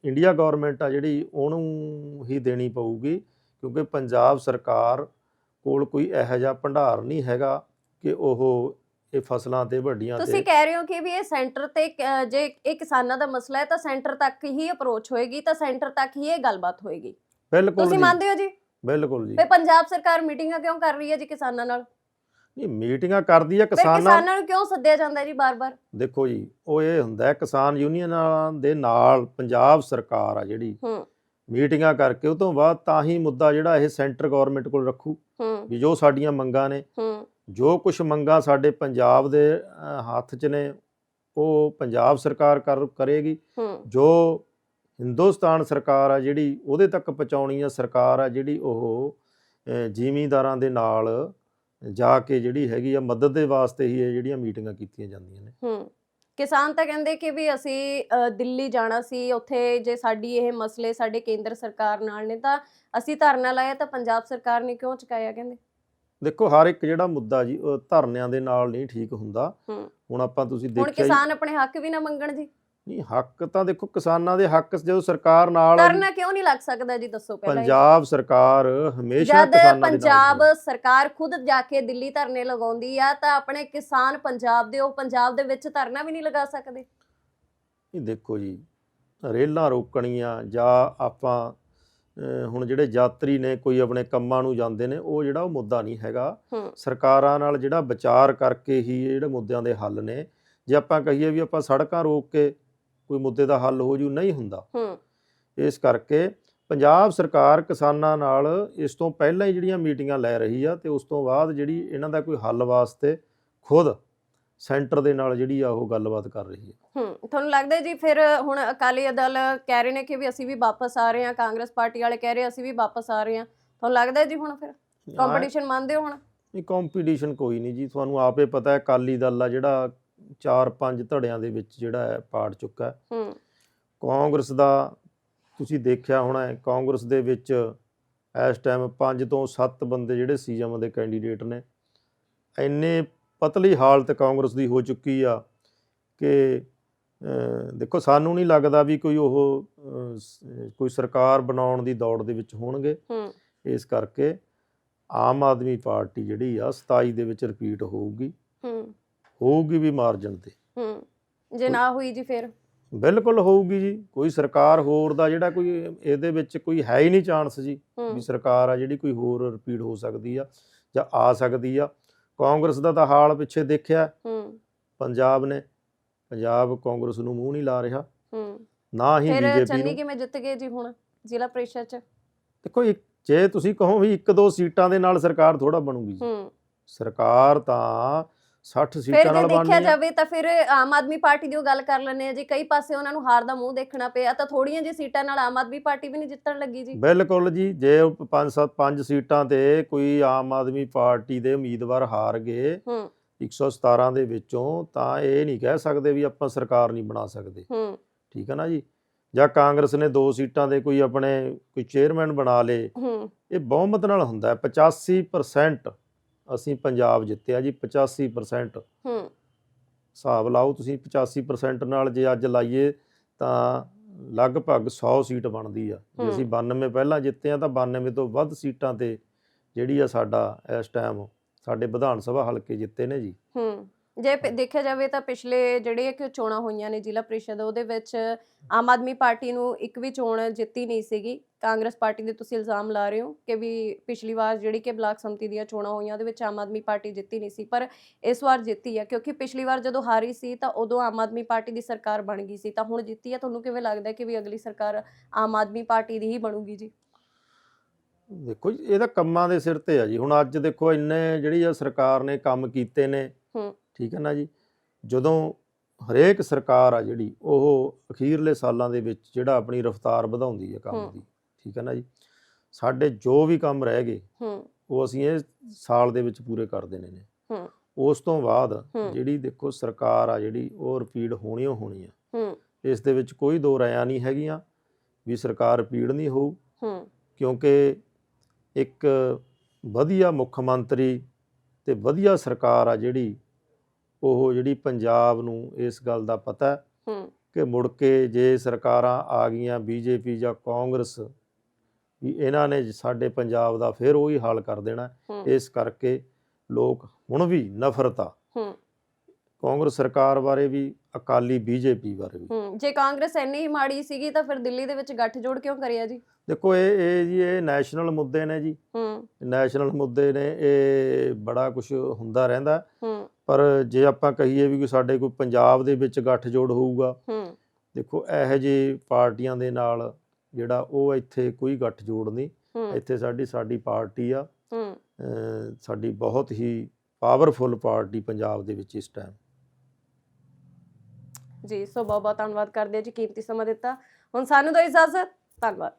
ਇੰਡੀਆ ਗਵਰਨਮੈਂਟ ਆ ਜਿਹੜੀ ਉਹਨੂੰ ਹੀ ਦੇਣੀ ਪਊਗੀ। ਕਿਉਂਕਿ ਪੰਜਾਬ ਸਰਕਾਰ ਕੋਲ ਕੋਈ ਇਹੋ ਜਿਹਾ ਭੰਡਾਰ ਨਹੀਂ ਹੈਗਾ ਕਿ ਉਹ ਇਹ ਫਸਲਾਂ ਤੇ ਵੱਡੀਆਂ ਤੁਸੀਂ ਕਹਿ ਰਹੇ ਹੋ ਕਿ ਵੀ ਇਹ ਸੈਂਟਰ ਤੇ ਜੇ ਇਹ ਕਿਸਾਨਾਂ ਦਾ ਮਸਲਾ ਹੈ ਤਾਂ ਸੈਂਟਰ ਤੱਕ ਹੀ ਅਪਰੋਚ ਹੋਏਗੀ ਤਾਂ ਸੈਂਟਰ ਤੱਕ ਹੀ ਇਹ ਗੱਲਬਾਤ ਹੋਏਗੀ। ਬਿਲਕੁਲ ਤੁਸੀਂ ਜੀ। ਮੰਨਦੇ ਹੋ ਜੀ? ਬਿਲਕੁਲ ਜੀ। ਫੇ ਪੰਜਾਬ ਸਰਕਾਰ ਮੀਟਿੰਗਾਂ ਕਿਉਂ ਕਰ ਰਹੀ ਹੈ ਜੀ ਕਿਸਾਨਾਂ ਨਾਲ? ਨਹੀਂ ਮੀਟਿੰਗਾਂ ਕਰਦੀ ਆ ਫਿਰ ਕਿਸਾਨਾਂ ਕਿਸਾਨਾਂ ਨੂੰ। ਕਿਉਂ ਸੱਦਿਆ ਜਾਂਦਾ ਹੈ ਜੀ ਬਾਰ-ਬਾਰ? ਦੇਖੋ ਜੀ ਉਹ ਇਹ ਹੁੰਦਾ ਹੈ ਕਿਸਾਨ ਯੂਨੀਅਨਾਂ ਦੇ ਨਾਲ ਪੰਜਾਬ ਸਰਕਾਰ ਆ ਜਿਹੜੀ। ਹੂੰ। ਮੀਟਿੰਗਾਂ ਕਰਕੇ ਉਹ ਤੋਂ ਬਾਅਦ ਤਾਂ ਹੀ ਮੁੱਦਾ ਜਿਹੜਾ ਇਹ ਸੈਂਟਰ ਗਵਰਨਮੈਂਟ ਕੋਲ ਰੱਖੂ। ਹੂੰ। ਵੀ ਜੋ ਸਾਡੀਆਂ ਮੰਗਾਂ ਨੇ। ਹੂੰ। ਜੋ ਕੁਝ ਮੰਗਾਂ ਸਾਡੇ ਪੰਜਾਬ ਦੇ ਹੱਥ 'ਚ ਨੇ ਉਹ ਪੰਜਾਬ ਸਰਕਾਰ ਕਰ ਕਰੇਗੀ। ਜੋ ਹਿੰਦੁਸਤਾਨ ਸਰਕਾਰ ਆ ਜਿਹੜੀ ਉਹਦੇ ਤੱਕ ਪਹੁੰਚਾਉਣੀ ਆ ਸਰਕਾਰ ਆ ਜਿਹੜੀ ਉਹ ਜ਼ਿਮੀਂਦਾਰਾਂ ਦੇ ਨਾਲ ਜਾ ਕੇ ਜਿਹੜੀ ਹੈਗੀ ਆ ਮਦਦ ਦੇ ਵਾਸਤੇ ਹੀ ਇਹ ਜਿਹੜੀਆਂ ਮੀਟਿੰਗਾਂ ਕੀਤੀਆਂ ਜਾਂਦੀਆਂ ਨੇ। ਹੂੰ। ਕਿਸਾਨ ਤਾਂ ਕਹਿੰਦੇ ਕਿ ਵੀ ਅਸੀਂ ਦਿੱਲੀ ਜਾਣਾ ਸੀ ਉੱਥੇ ਜੇ ਸਾਡੀ ਇਹ ਮਸਲੇ ਸਾਡੇ ਕੇਂਦਰ ਸਰਕਾਰ ਨਾਲ ਨੇ ਤਾਂ ਅਸੀਂ ਧਰਨਾ ਲਾਇਆ ਤਾਂ ਪੰਜਾਬ ਸਰਕਾਰ ਨੇ ਕਿਉਂ ਚੁਕਾਇਆ ਕਹਿੰਦੇ? ਦੇਖੋ ਹਰ ਇੱਕ ਜਿਹੜਾ ਮੁੱਦਾ ਜੀ ਉਹ ਧਰਨਿਆਂ ਦੇ ਨਾਲ ਨਹੀਂ ਠੀਕ ਹੁੰਦਾ। ਹੁਣ ਆਪਾਂ ਤੁਸੀਂ ਹੁਣ ਦੇਖਿਆ ਜੀ ਕਿਸਾਨ ਆਪਣੇ ਹੱਕ ਵੀ ਨਾ ਮੰਗਣ ਜੀ ਨਹੀਂ ਹੱਕ ਤਾਂ ਦੇਖੋ ਕਿਸਾਨਾਂ ਦੇ ਹੱਕ ਜਦੋਂ ਸਰਕਾਰ ਨਾਲ ਧਰਨਾ ਕਿਉਂ ਨਹੀਂ ਲੱਗ ਸਕਦਾ ਜੀ ਦੱਸੋ ਪਹਿਲਾਂ ਇਹ। ਪੰਜਾਬ ਸਰਕਾਰ ਹਮੇਸ਼ਾ ਕਿਸਾਨਾਂ ਦੇ ਨਾਲ ਪੰਜਾਬ। ਸਰਕਾਰ ਖੁਦ ਜਾ ਕੇ ਦਿੱਲੀ ਧਰਨੇ ਲਗਾਉਂਦੀ ਆ ਤਾਂ ਆਪਣੇ ਕਿਸਾਨ ਪੰਜਾਬ ਦੇ ਉਹ ਪੰਜਾਬ ਦੇ ਵਿੱਚ ਧਰਨਾ ਵੀ ਨਹੀਂ ਲਗਾ ਸਕਦੇ ਨਹੀਂ ਦੇਖੋ ਜੀ ਰੇਲਾਂ ਰੋਕਣੀਆਂ ਜਾਂ ਆਪਾਂ ਹੁਣ ਜਿਹੜੇ ਯਾਤਰੀ ਨੇ ਕੋਈ ਆਪਣੇ ਕੰਮਾਂ ਨੂੰ ਜਾਂਦੇ ਨੇ ਉਹ ਜਿਹੜਾ ਉਹ ਮੁੱਦਾ ਨਹੀਂ ਹੈਗਾ। ਸਰਕਾਰਾਂ ਨਾਲ ਜਿਹੜਾ ਵਿਚਾਰ ਕਰਕੇ ਹੀ ਇਹ ਜਿਹੜੇ ਮੁੱਦਿਆਂ ਦੇ ਹੱਲ ਨੇ ਜੇ ਆਪਾਂ ਕਹੀਏ ਵੀ ਆਪਾਂ ਸੜਕਾਂ ਰੋਕ ਕੇ ਕੋਈ ਮੁੱਦੇ ਦਾ ਹੱਲ ਹੋ ਜੂ ਨਹੀਂ ਹੁੰਦਾ। ਹੂੰ। ਇਸ ਕਰਕੇ ਪੰਜਾਬ ਸਰਕਾਰ ਕਿਸਾਨਾਂ ਨਾਲ ਇਸ ਤੋਂ ਪਹਿਲਾਂ ਹੀ ਜਿਹੜੀਆਂ ਮੀਟਿੰਗਾਂ ਲੈ ਰਹੀ ਆ ਤੇ ਉਸ ਤੋਂ ਬਾਅਦ ਜਿਹੜੀ ਇਹਨਾਂ ਦਾ ਕੋਈ ਹੱਲ ਵਾਸਤੇ ਖੁਦ ਸੈਂਟਰ ਦੇ ਨਾਲ ਜਿਹੜੀ ਆ ਉਹ ਗੱਲਬਾਤ ਕਰ ਰਹੀ ਹੈ। ਹੂੰ ਤੁਹਾਨੂੰ ਲੱਗਦਾ ਜੀ ਫਿਰ ਹੁਣ ਅਕਾਲੀ ਦਲ ਕਹਿ ਰਹੇ ਨੇ ਕਿ ਵੀ ਅਸੀਂ ਵੀ ਵਾਪਸ ਆ ਰਹੇ ਹਾਂ ਕਾਂਗਰਸ ਪਾਰਟੀ ਵਾਲੇ ਕਹਿ ਰਹੇ ਅਸੀਂ ਵੀ ਵਾਪਸ ਆ ਰਹੇ ਹਾਂ। ਤੁਹਾਨੂੰ ਲੱਗਦਾ ਜੀ ਹੁਣ ਫਿਰ ਕੰਪੀਟੀਸ਼ਨ ਮੰਨਦੇ ਹੋ ਹੁਣ? ਨਹੀਂ ਕੰਪੀਟੀਸ਼ਨ ਕੋਈ ਨਹੀਂ ਜੀ ਤੁਹਾਨੂੰ ਆਪੇ ਪਤਾ ਹੈ ਅਕਾਲੀ ਦਲ ਆ ਜਿਹੜਾ ਚਾਰ ਪੰਜ ਧੜਿਆਂ ਦੇ ਵਿੱਚ ਜਿਹੜਾ ਹੈ ਪਾੜ ਚੁੱਕਾ ਹੈ। ਹੂੰ। ਕਾਂਗਰਸ ਦਾ ਤੁਸੀਂ ਦੇਖਿਆ ਹੋਣਾ ਹੈ ਕਾਂਗਰਸ ਦੇ ਵਿੱਚ ਇਸ ਟਾਈਮ 5 ਤੋਂ 7 ਬੰਦੇ ਜਿਹੜੇ ਸੀਐਮ ਦੇ ਕੈਂਡੀਡੇਟ ਨੇ ਇੰਨੇ ਪਤਲੀ ਹਾਲਤ ਕਾਂਗਰਸ ਦੀ ਹੋ ਚੁੱਕੀ ਆ ਕਿ ਦੇਖੋ ਸਾਨੂੰ ਨਹੀਂ ਲੱਗਦਾ ਵੀ ਕੋਈ ਉਹ ਕੋਈ ਸਰਕਾਰ ਬਣਾਉਣ ਦੀ ਦੌੜ ਦੇ ਵਿੱਚ ਹੋਣਗੇ। ਇਸ ਕਰਕੇ ਆਮ ਆਦਮੀ ਪਾਰਟੀ ਜਿਹੜੀ ਆ 27 ਦੇ ਵਿੱਚ ਰਿਪੀਟ ਹੋਊਗੀ। ਹੂੰ। ਹੋਊਗੀ ਵੀ ਮਾਰਜਨ ਤੇ। ਹੂੰ। ਜੇ ਨਾ ਹੋਈ ਜੀ ਫਿਰ? ਬਿਲਕੁਲ ਹੋਊਗੀ ਜੀ। ਕੋਈ ਸਰਕਾਰ ਹੋਰ ਦਾ ਜਿਹੜਾ ਕੋਈ ਇਹਦੇ ਵਿੱਚ ਕੋਈ ਹੈ ਹੀ ਨਹੀਂ ਚਾਂਸ ਜੀ ਵੀ ਸਰਕਾਰ ਆ ਜਿਹੜੀ ਕੋਈ ਹੋਰ ਰਿਪੀਟ ਹੋ ਸਕਦੀ ਆ ਜਾਂ ਆ ਸਕਦੀ ਆ। ਕਾਂਗਰਸ ਦਾ ਤਾਂ ਹਾਲ ਪਿੱਛੇ ਦੇਖਿਆ। ਹੂੰ। ਪੰਜਾਬ ਨੇ ਪੰਜਾਬ ਕਾਂਗਰਸ ਨੂੰ ਮੂੰਹ ਨਹੀਂ ਲਾ ਰਿਹਾ। ਹੂੰ। ਨਾ ਹੀ ਫਿਰ ਬੀਜੇਪੀ ਚੰਨੀ ਨੂੰ ਕਿਵੇਂ ਜਿੱਤ ਗਏ ਜੀ ਹੁਣ ਜ਼ਿਲ੍ਹਾ ਪ੍ਰੀਸ਼ਦ ਚ? ਦੇਖੋ ਜੇ ਤੁਸੀਂ ਕਹੋ ਵੀ ਇੱਕ ਦੋ ਸੀਟਾਂ ਦੇ ਨਾਲ ਸਰਕਾਰ ਥੋੜਾ ਬਣੂਗੀ ਹੂੰ। ਸਰਕਾਰ ਤਾਂ 60 ਫਿਰ ਸੀਟਾਂ ਜੇ ਨਾਲ ਦੇਖਿਆ ਬਣਨੀ ਜਾਵੇ ਤਾਂ ਫਿਰ ਆਮ ਆਦਮੀ ਪਾਰਟੀ ਦੀ ਉਹ ਗੱਲ ਕਰ ਲੈਂਦੇ ਆ ਜੀ ਕਈ ਪਾਸੇ ਉਹਨਾਂ ਨੂੰ ਹਾਰ ਦਾ ਮੂੰਹ ਦੇਖਣਾ ਪਿਆ ਤਾਂ ਥੋੜੀਆਂ ਜੀ ਸੀਟਾਂ ਨਾਲ ਆਮ ਆਦਮੀ ਪਾਰਟੀ ਵੀ ਨਹੀਂ ਜਿੱਤਣ ਲੱਗੀ ਜੀ। ਬਿਲਕੁਲ ਜੀ ਜੇ ਉਹ ਪੰਜ ਸੱਤ ਪੰਜ ਸੀਟਾਂ ਤੇ ਕੋਈ ਆਮ ਆਦਮੀ ਪਾਰਟੀ ਦੇ ਉਮੀਦਵਾਰ ਹਾਰ ਗਏ ਹੂੰ 117 ਦੇ ਵਿੱਚੋਂ ਤਾਂ ਇਹ ਨਹੀਂ ਕਹਿ ਸਕਦੇ ਵੀ ਆਪਾਂ ਸਰਕਾਰ ਨਹੀਂ ਬਣਾ ਸਕਦੇ। ਹੂੰ। ਠੀਕ ਹੈ ਨਾ ਜੀ? ਜਾਂ ਕਾਂਗਰਸ ਨੇ ਦੋ ਸੀਟਾਂ ਦੇ ਕੋਈ ਆਪਣੇ ਕੋਈ ਚੇਅਰਮੈਨ ਬਣਾ ਲੇ ਹੂੰ। ਇਹ ਬਹੁਮਤ ਨਾਲ ਹੁੰਦਾ ਹੈ 85% ਅਸੀਂ ਪੰਜਾਬ ਜਿੱਤਿਆ ਜੀ 85% ਹੂੰ। ਹਿਸਾਬ ਲਾਓ ਤੁਸੀਂ 85% ਨਾਲ ਜੇ ਅੱਜ ਲਾਈਏ ਤਾਂ ਲਗਭਗ 100 ਸੀਟ ਬਣਦੀ ਆ। ਜੇ। ਅਸੀਂ 92 ਪਹਿਲਾਂ ਜਿੱਤੇ ਆ ਤਾਂ 92 ਤੋਂ ਵੱਧ ਸੀਟਾਂ ਤੇ ਜਿਹੜੀ ਆ ਸਾਡਾ ਇਸ ਟਾਈਮ ਸਾਡੇ ਵਿਧਾਨ ਸਭਾ ਹਲਕੇ ਜਿੱਤੇ ਨੇ ਜੀ। ਹੂੰ। ਜੇ ਪ- ਦੇਖਿਆ ਜਾਵੇ ਤਾਂ ਪਿਛਲੇ ਜਿਹੜੇ ਕਿ ਚੋਣਾਂ ਹੋਈਆਂ ਨੇ ਜ਼ਿਲ੍ਹਾ ਪ੍ਰੀਸ਼ਦ ਉਹਦੇ ਵਿੱਚ ਆਮ ਆਦਮੀ ਪਾਰਟੀ ਨੂੰ ਇੱਕ ਵੀ ਚੋਣ ਜਿੱਤੀ ਨਹੀਂ ਸੀਗੀ। ਕਾਂਗਰਸ ਪਾਰਟੀ ਦੇ ਤੁਸੀਂ ਇਲਜ਼ਾਮ ਲਾ ਰਹੇ ਹੋ ਕਿ ਵੀ ਪਿਛਲੀ ਵਾਰ ਜਿਹੜੀ ਕਿ ਬਲਾਕ ਸੰਮਤੀ ਦੀਆਂ ਚੋਣਾਂ ਹੋਈਆਂ ਉਹਦੇ ਵਿੱਚ ਆਮ ਆਦਮੀ ਪਾਰਟੀ ਜਿੱਤੀ ਨਹੀਂ ਸੀ ਪਰ ਇਸ ਵਾਰ ਜਿੱਤੀ ਹੈ ਕਿਉਂਕਿ ਪਿਛਲੀ ਵਾਰ ਜਦੋਂ ਹਾਰੀ ਸੀ ਤਾਂ ਉਦੋਂ ਆਮ ਆਦਮੀ ਪਾਰਟੀ ਦੀ ਸਰਕਾਰ ਬਣ ਗਈ ਸੀ। ਤਾਂ ਹੁਣ ਜਿੱਤੀ ਹੈ ਤੁਹਾਨੂੰ ਕਿਵੇਂ ਲੱਗਦਾ ਹੈ ਕਿ ਵੀ ਅਗਲੀ ਸਰਕਾਰ ਆਮ ਆਦਮੀ ਪਾਰਟੀ ਦੀ ਹੀ ਬਣੂਗੀ ਜੀ? ਦੇਖੋ ਜੀ ਇਹ ਤਾਂ ਕੰਮਾਂ ਦੇ ਸਿਰ ਤੇ ਆ ਜੀ। ਹੁਣ ਅੱਜ ਦੇਖੋ ਇੰਨੇ ਜਿਹੜੀ ਆ ਸਰਕਾਰ ਨੇ ਕੰਮ ਕੀਤੇ ਨੇ ਹੂੰ। ਠੀਕ ਹੈ ਨਾ ਜੀ? ਜਦੋਂ ਹਰੇਕ ਸਰਕਾਰ ਆ ਜਿਹੜੀ ਉਹ ਅਖੀਰਲੇ ਸਾਲਾਂ ਦੇ ਵਿੱਚ ਜਿਹੜਾ ਆਪਣੀ ਰਫ਼ਤਾਰ ਵਧਾਉਂਦੀ ਹੈ ਕੰਮ। ਦੀ ਠੀਕ ਹੈ ਨਾ ਜੀ? ਸਾਡੇ ਜੋ ਵੀ ਕੰਮ ਰਹਿ ਗਏ ਹੂੰ। ਉਹ ਅਸੀਂ ਇਹ ਸਾਲ ਦੇ ਵਿੱਚ ਪੂਰੇ ਕਰ ਦੇਣੇ ਨੇ। ਹੂੰ। ਉਸ ਤੋਂ ਬਾਅਦ। ਜਿਹੜੀ ਦੇਖੋ ਸਰਕਾਰ ਆ ਜਿਹੜੀ ਉਹ ਰਿਪੀਟ ਹੋਣੀ ਓ ਹੋਣੀ ਆ ਹੂੰ। ਇਸ ਦੇ ਵਿੱਚ ਕੋਈ ਦੋ ਰਾਇਆਂ ਨਹੀਂ ਹੈਗੀਆਂ ਵੀ ਸਰਕਾਰ ਰਿਪੀਟ ਨਹੀਂ ਹੋਊ। ਹੂੰ। ਕਿਉਂਕਿ ਇੱਕ ਵਧੀਆ ਮੁੱਖ ਮੰਤਰੀ ਤੇ ਵਧੀਆ ਸਰਕਾਰ ਆ ਜਿਹੜੀ ਉਹ ਜਿਹੜੀ ਪੰਜਾਬ ਨੂੰ ਇਸ ਗੱਲ ਦਾ ਪਤਾ ਕਿ ਮੁੜ ਕੇ ਜੇ ਸਰਕਾਰਾਂ ਆ ਗਈਆਂ ਬੀਜੇਪੀ ਜਾਂ ਕਾਂਗਰਸ ਵੀ ਇਹਨਾਂ ਨੇ ਸਾਡੇ ਪੰਜਾਬ ਦਾ ਫਿਰ ਉਹੀ ਹਾਲ ਕਰ ਦੇਣਾ ਇਸ ਕਰਕੇ ਲੋਕ ਹੁਣ ਵੀ ਨਫ਼ਰਤ ਆ। ਕਾਂਗਰਸ ਸਰਕਾਰ ਬਾਰੇ ਵੀ ਅਕਾਲੀ ਬੀਜੇਪੀ ਬਾਰੇ ਵੀ। ਹੂੰ ਜੇ ਕਾਂਗਰਸ ਇੰਨੀ ਹੀ ਮਾੜੀ ਸੀਗੀ ਤਾਂ ਫਿਰ ਦਿੱਲੀ ਦੇ ਵਿੱਚ ਗੱਠਜੋੜ ਕਿਉਂ ਕਰਿਆ ਜੀ? ਦੇਖੋ ਇਹ ਇਹ ਜੀ ਇਹ ਨੈਸ਼ਨਲ ਮੁੱਦੇ ਨੇ ਜੀ। ਹੂੰ। ਨੈਸ਼ਨਲ ਮੁੱਦੇ ਨੇ ਇਹ ਬੜਾ ਕੁਝ ਹੁੰਦਾ ਰਹਿੰਦਾ। ਹੂੰ। ਪਰ ਜੇ ਆਪਾਂ ਕਹੀਏ ਵੀ ਕੋਈ ਸਾਡੇ ਕੋਈ ਪੰਜਾਬ ਦੇ ਵਿੱਚ ਗੱਠਜੋੜ ਹੋਊਗਾ ਹੂੰ। ਦੇਖੋ ਇਹੋ ਜਿਹੀ ਪਾਰਟੀਆਂ ਦੇ ਨਾਲ ਜਿਹੜਾ ਉਹ ਇੱਥੇ ਕੋਈ ਗੱਠਜੋੜ ਨਹੀਂ। ਇੱਥੇ ਸਾਡੀ ਸਾਡੀ ਪਾਰਟੀ ਆ। ਸਾਡੀ ਬਹੁਤ ਹੀ ਪਾਵਰਫੁਲ ਪਾਰਟੀ ਪੰਜਾਬ ਦੇ ਵਿੱਚ ਇਸ ਟਾਈਮ ਜੀ ਸੋ ਬਹੁਤ ਬਹੁਤ ਧੰਨਵਾਦ ਕਰਦੇ ਹਾਂ ਜੀ ਕੀਮਤੀ ਸਮਾਂ ਦਿੱਤਾ। ਹੁਣ ਸਾਨੂੰ ਦੋ ਇਜਾਜ਼ਤ। ਧੰਨਵਾਦ।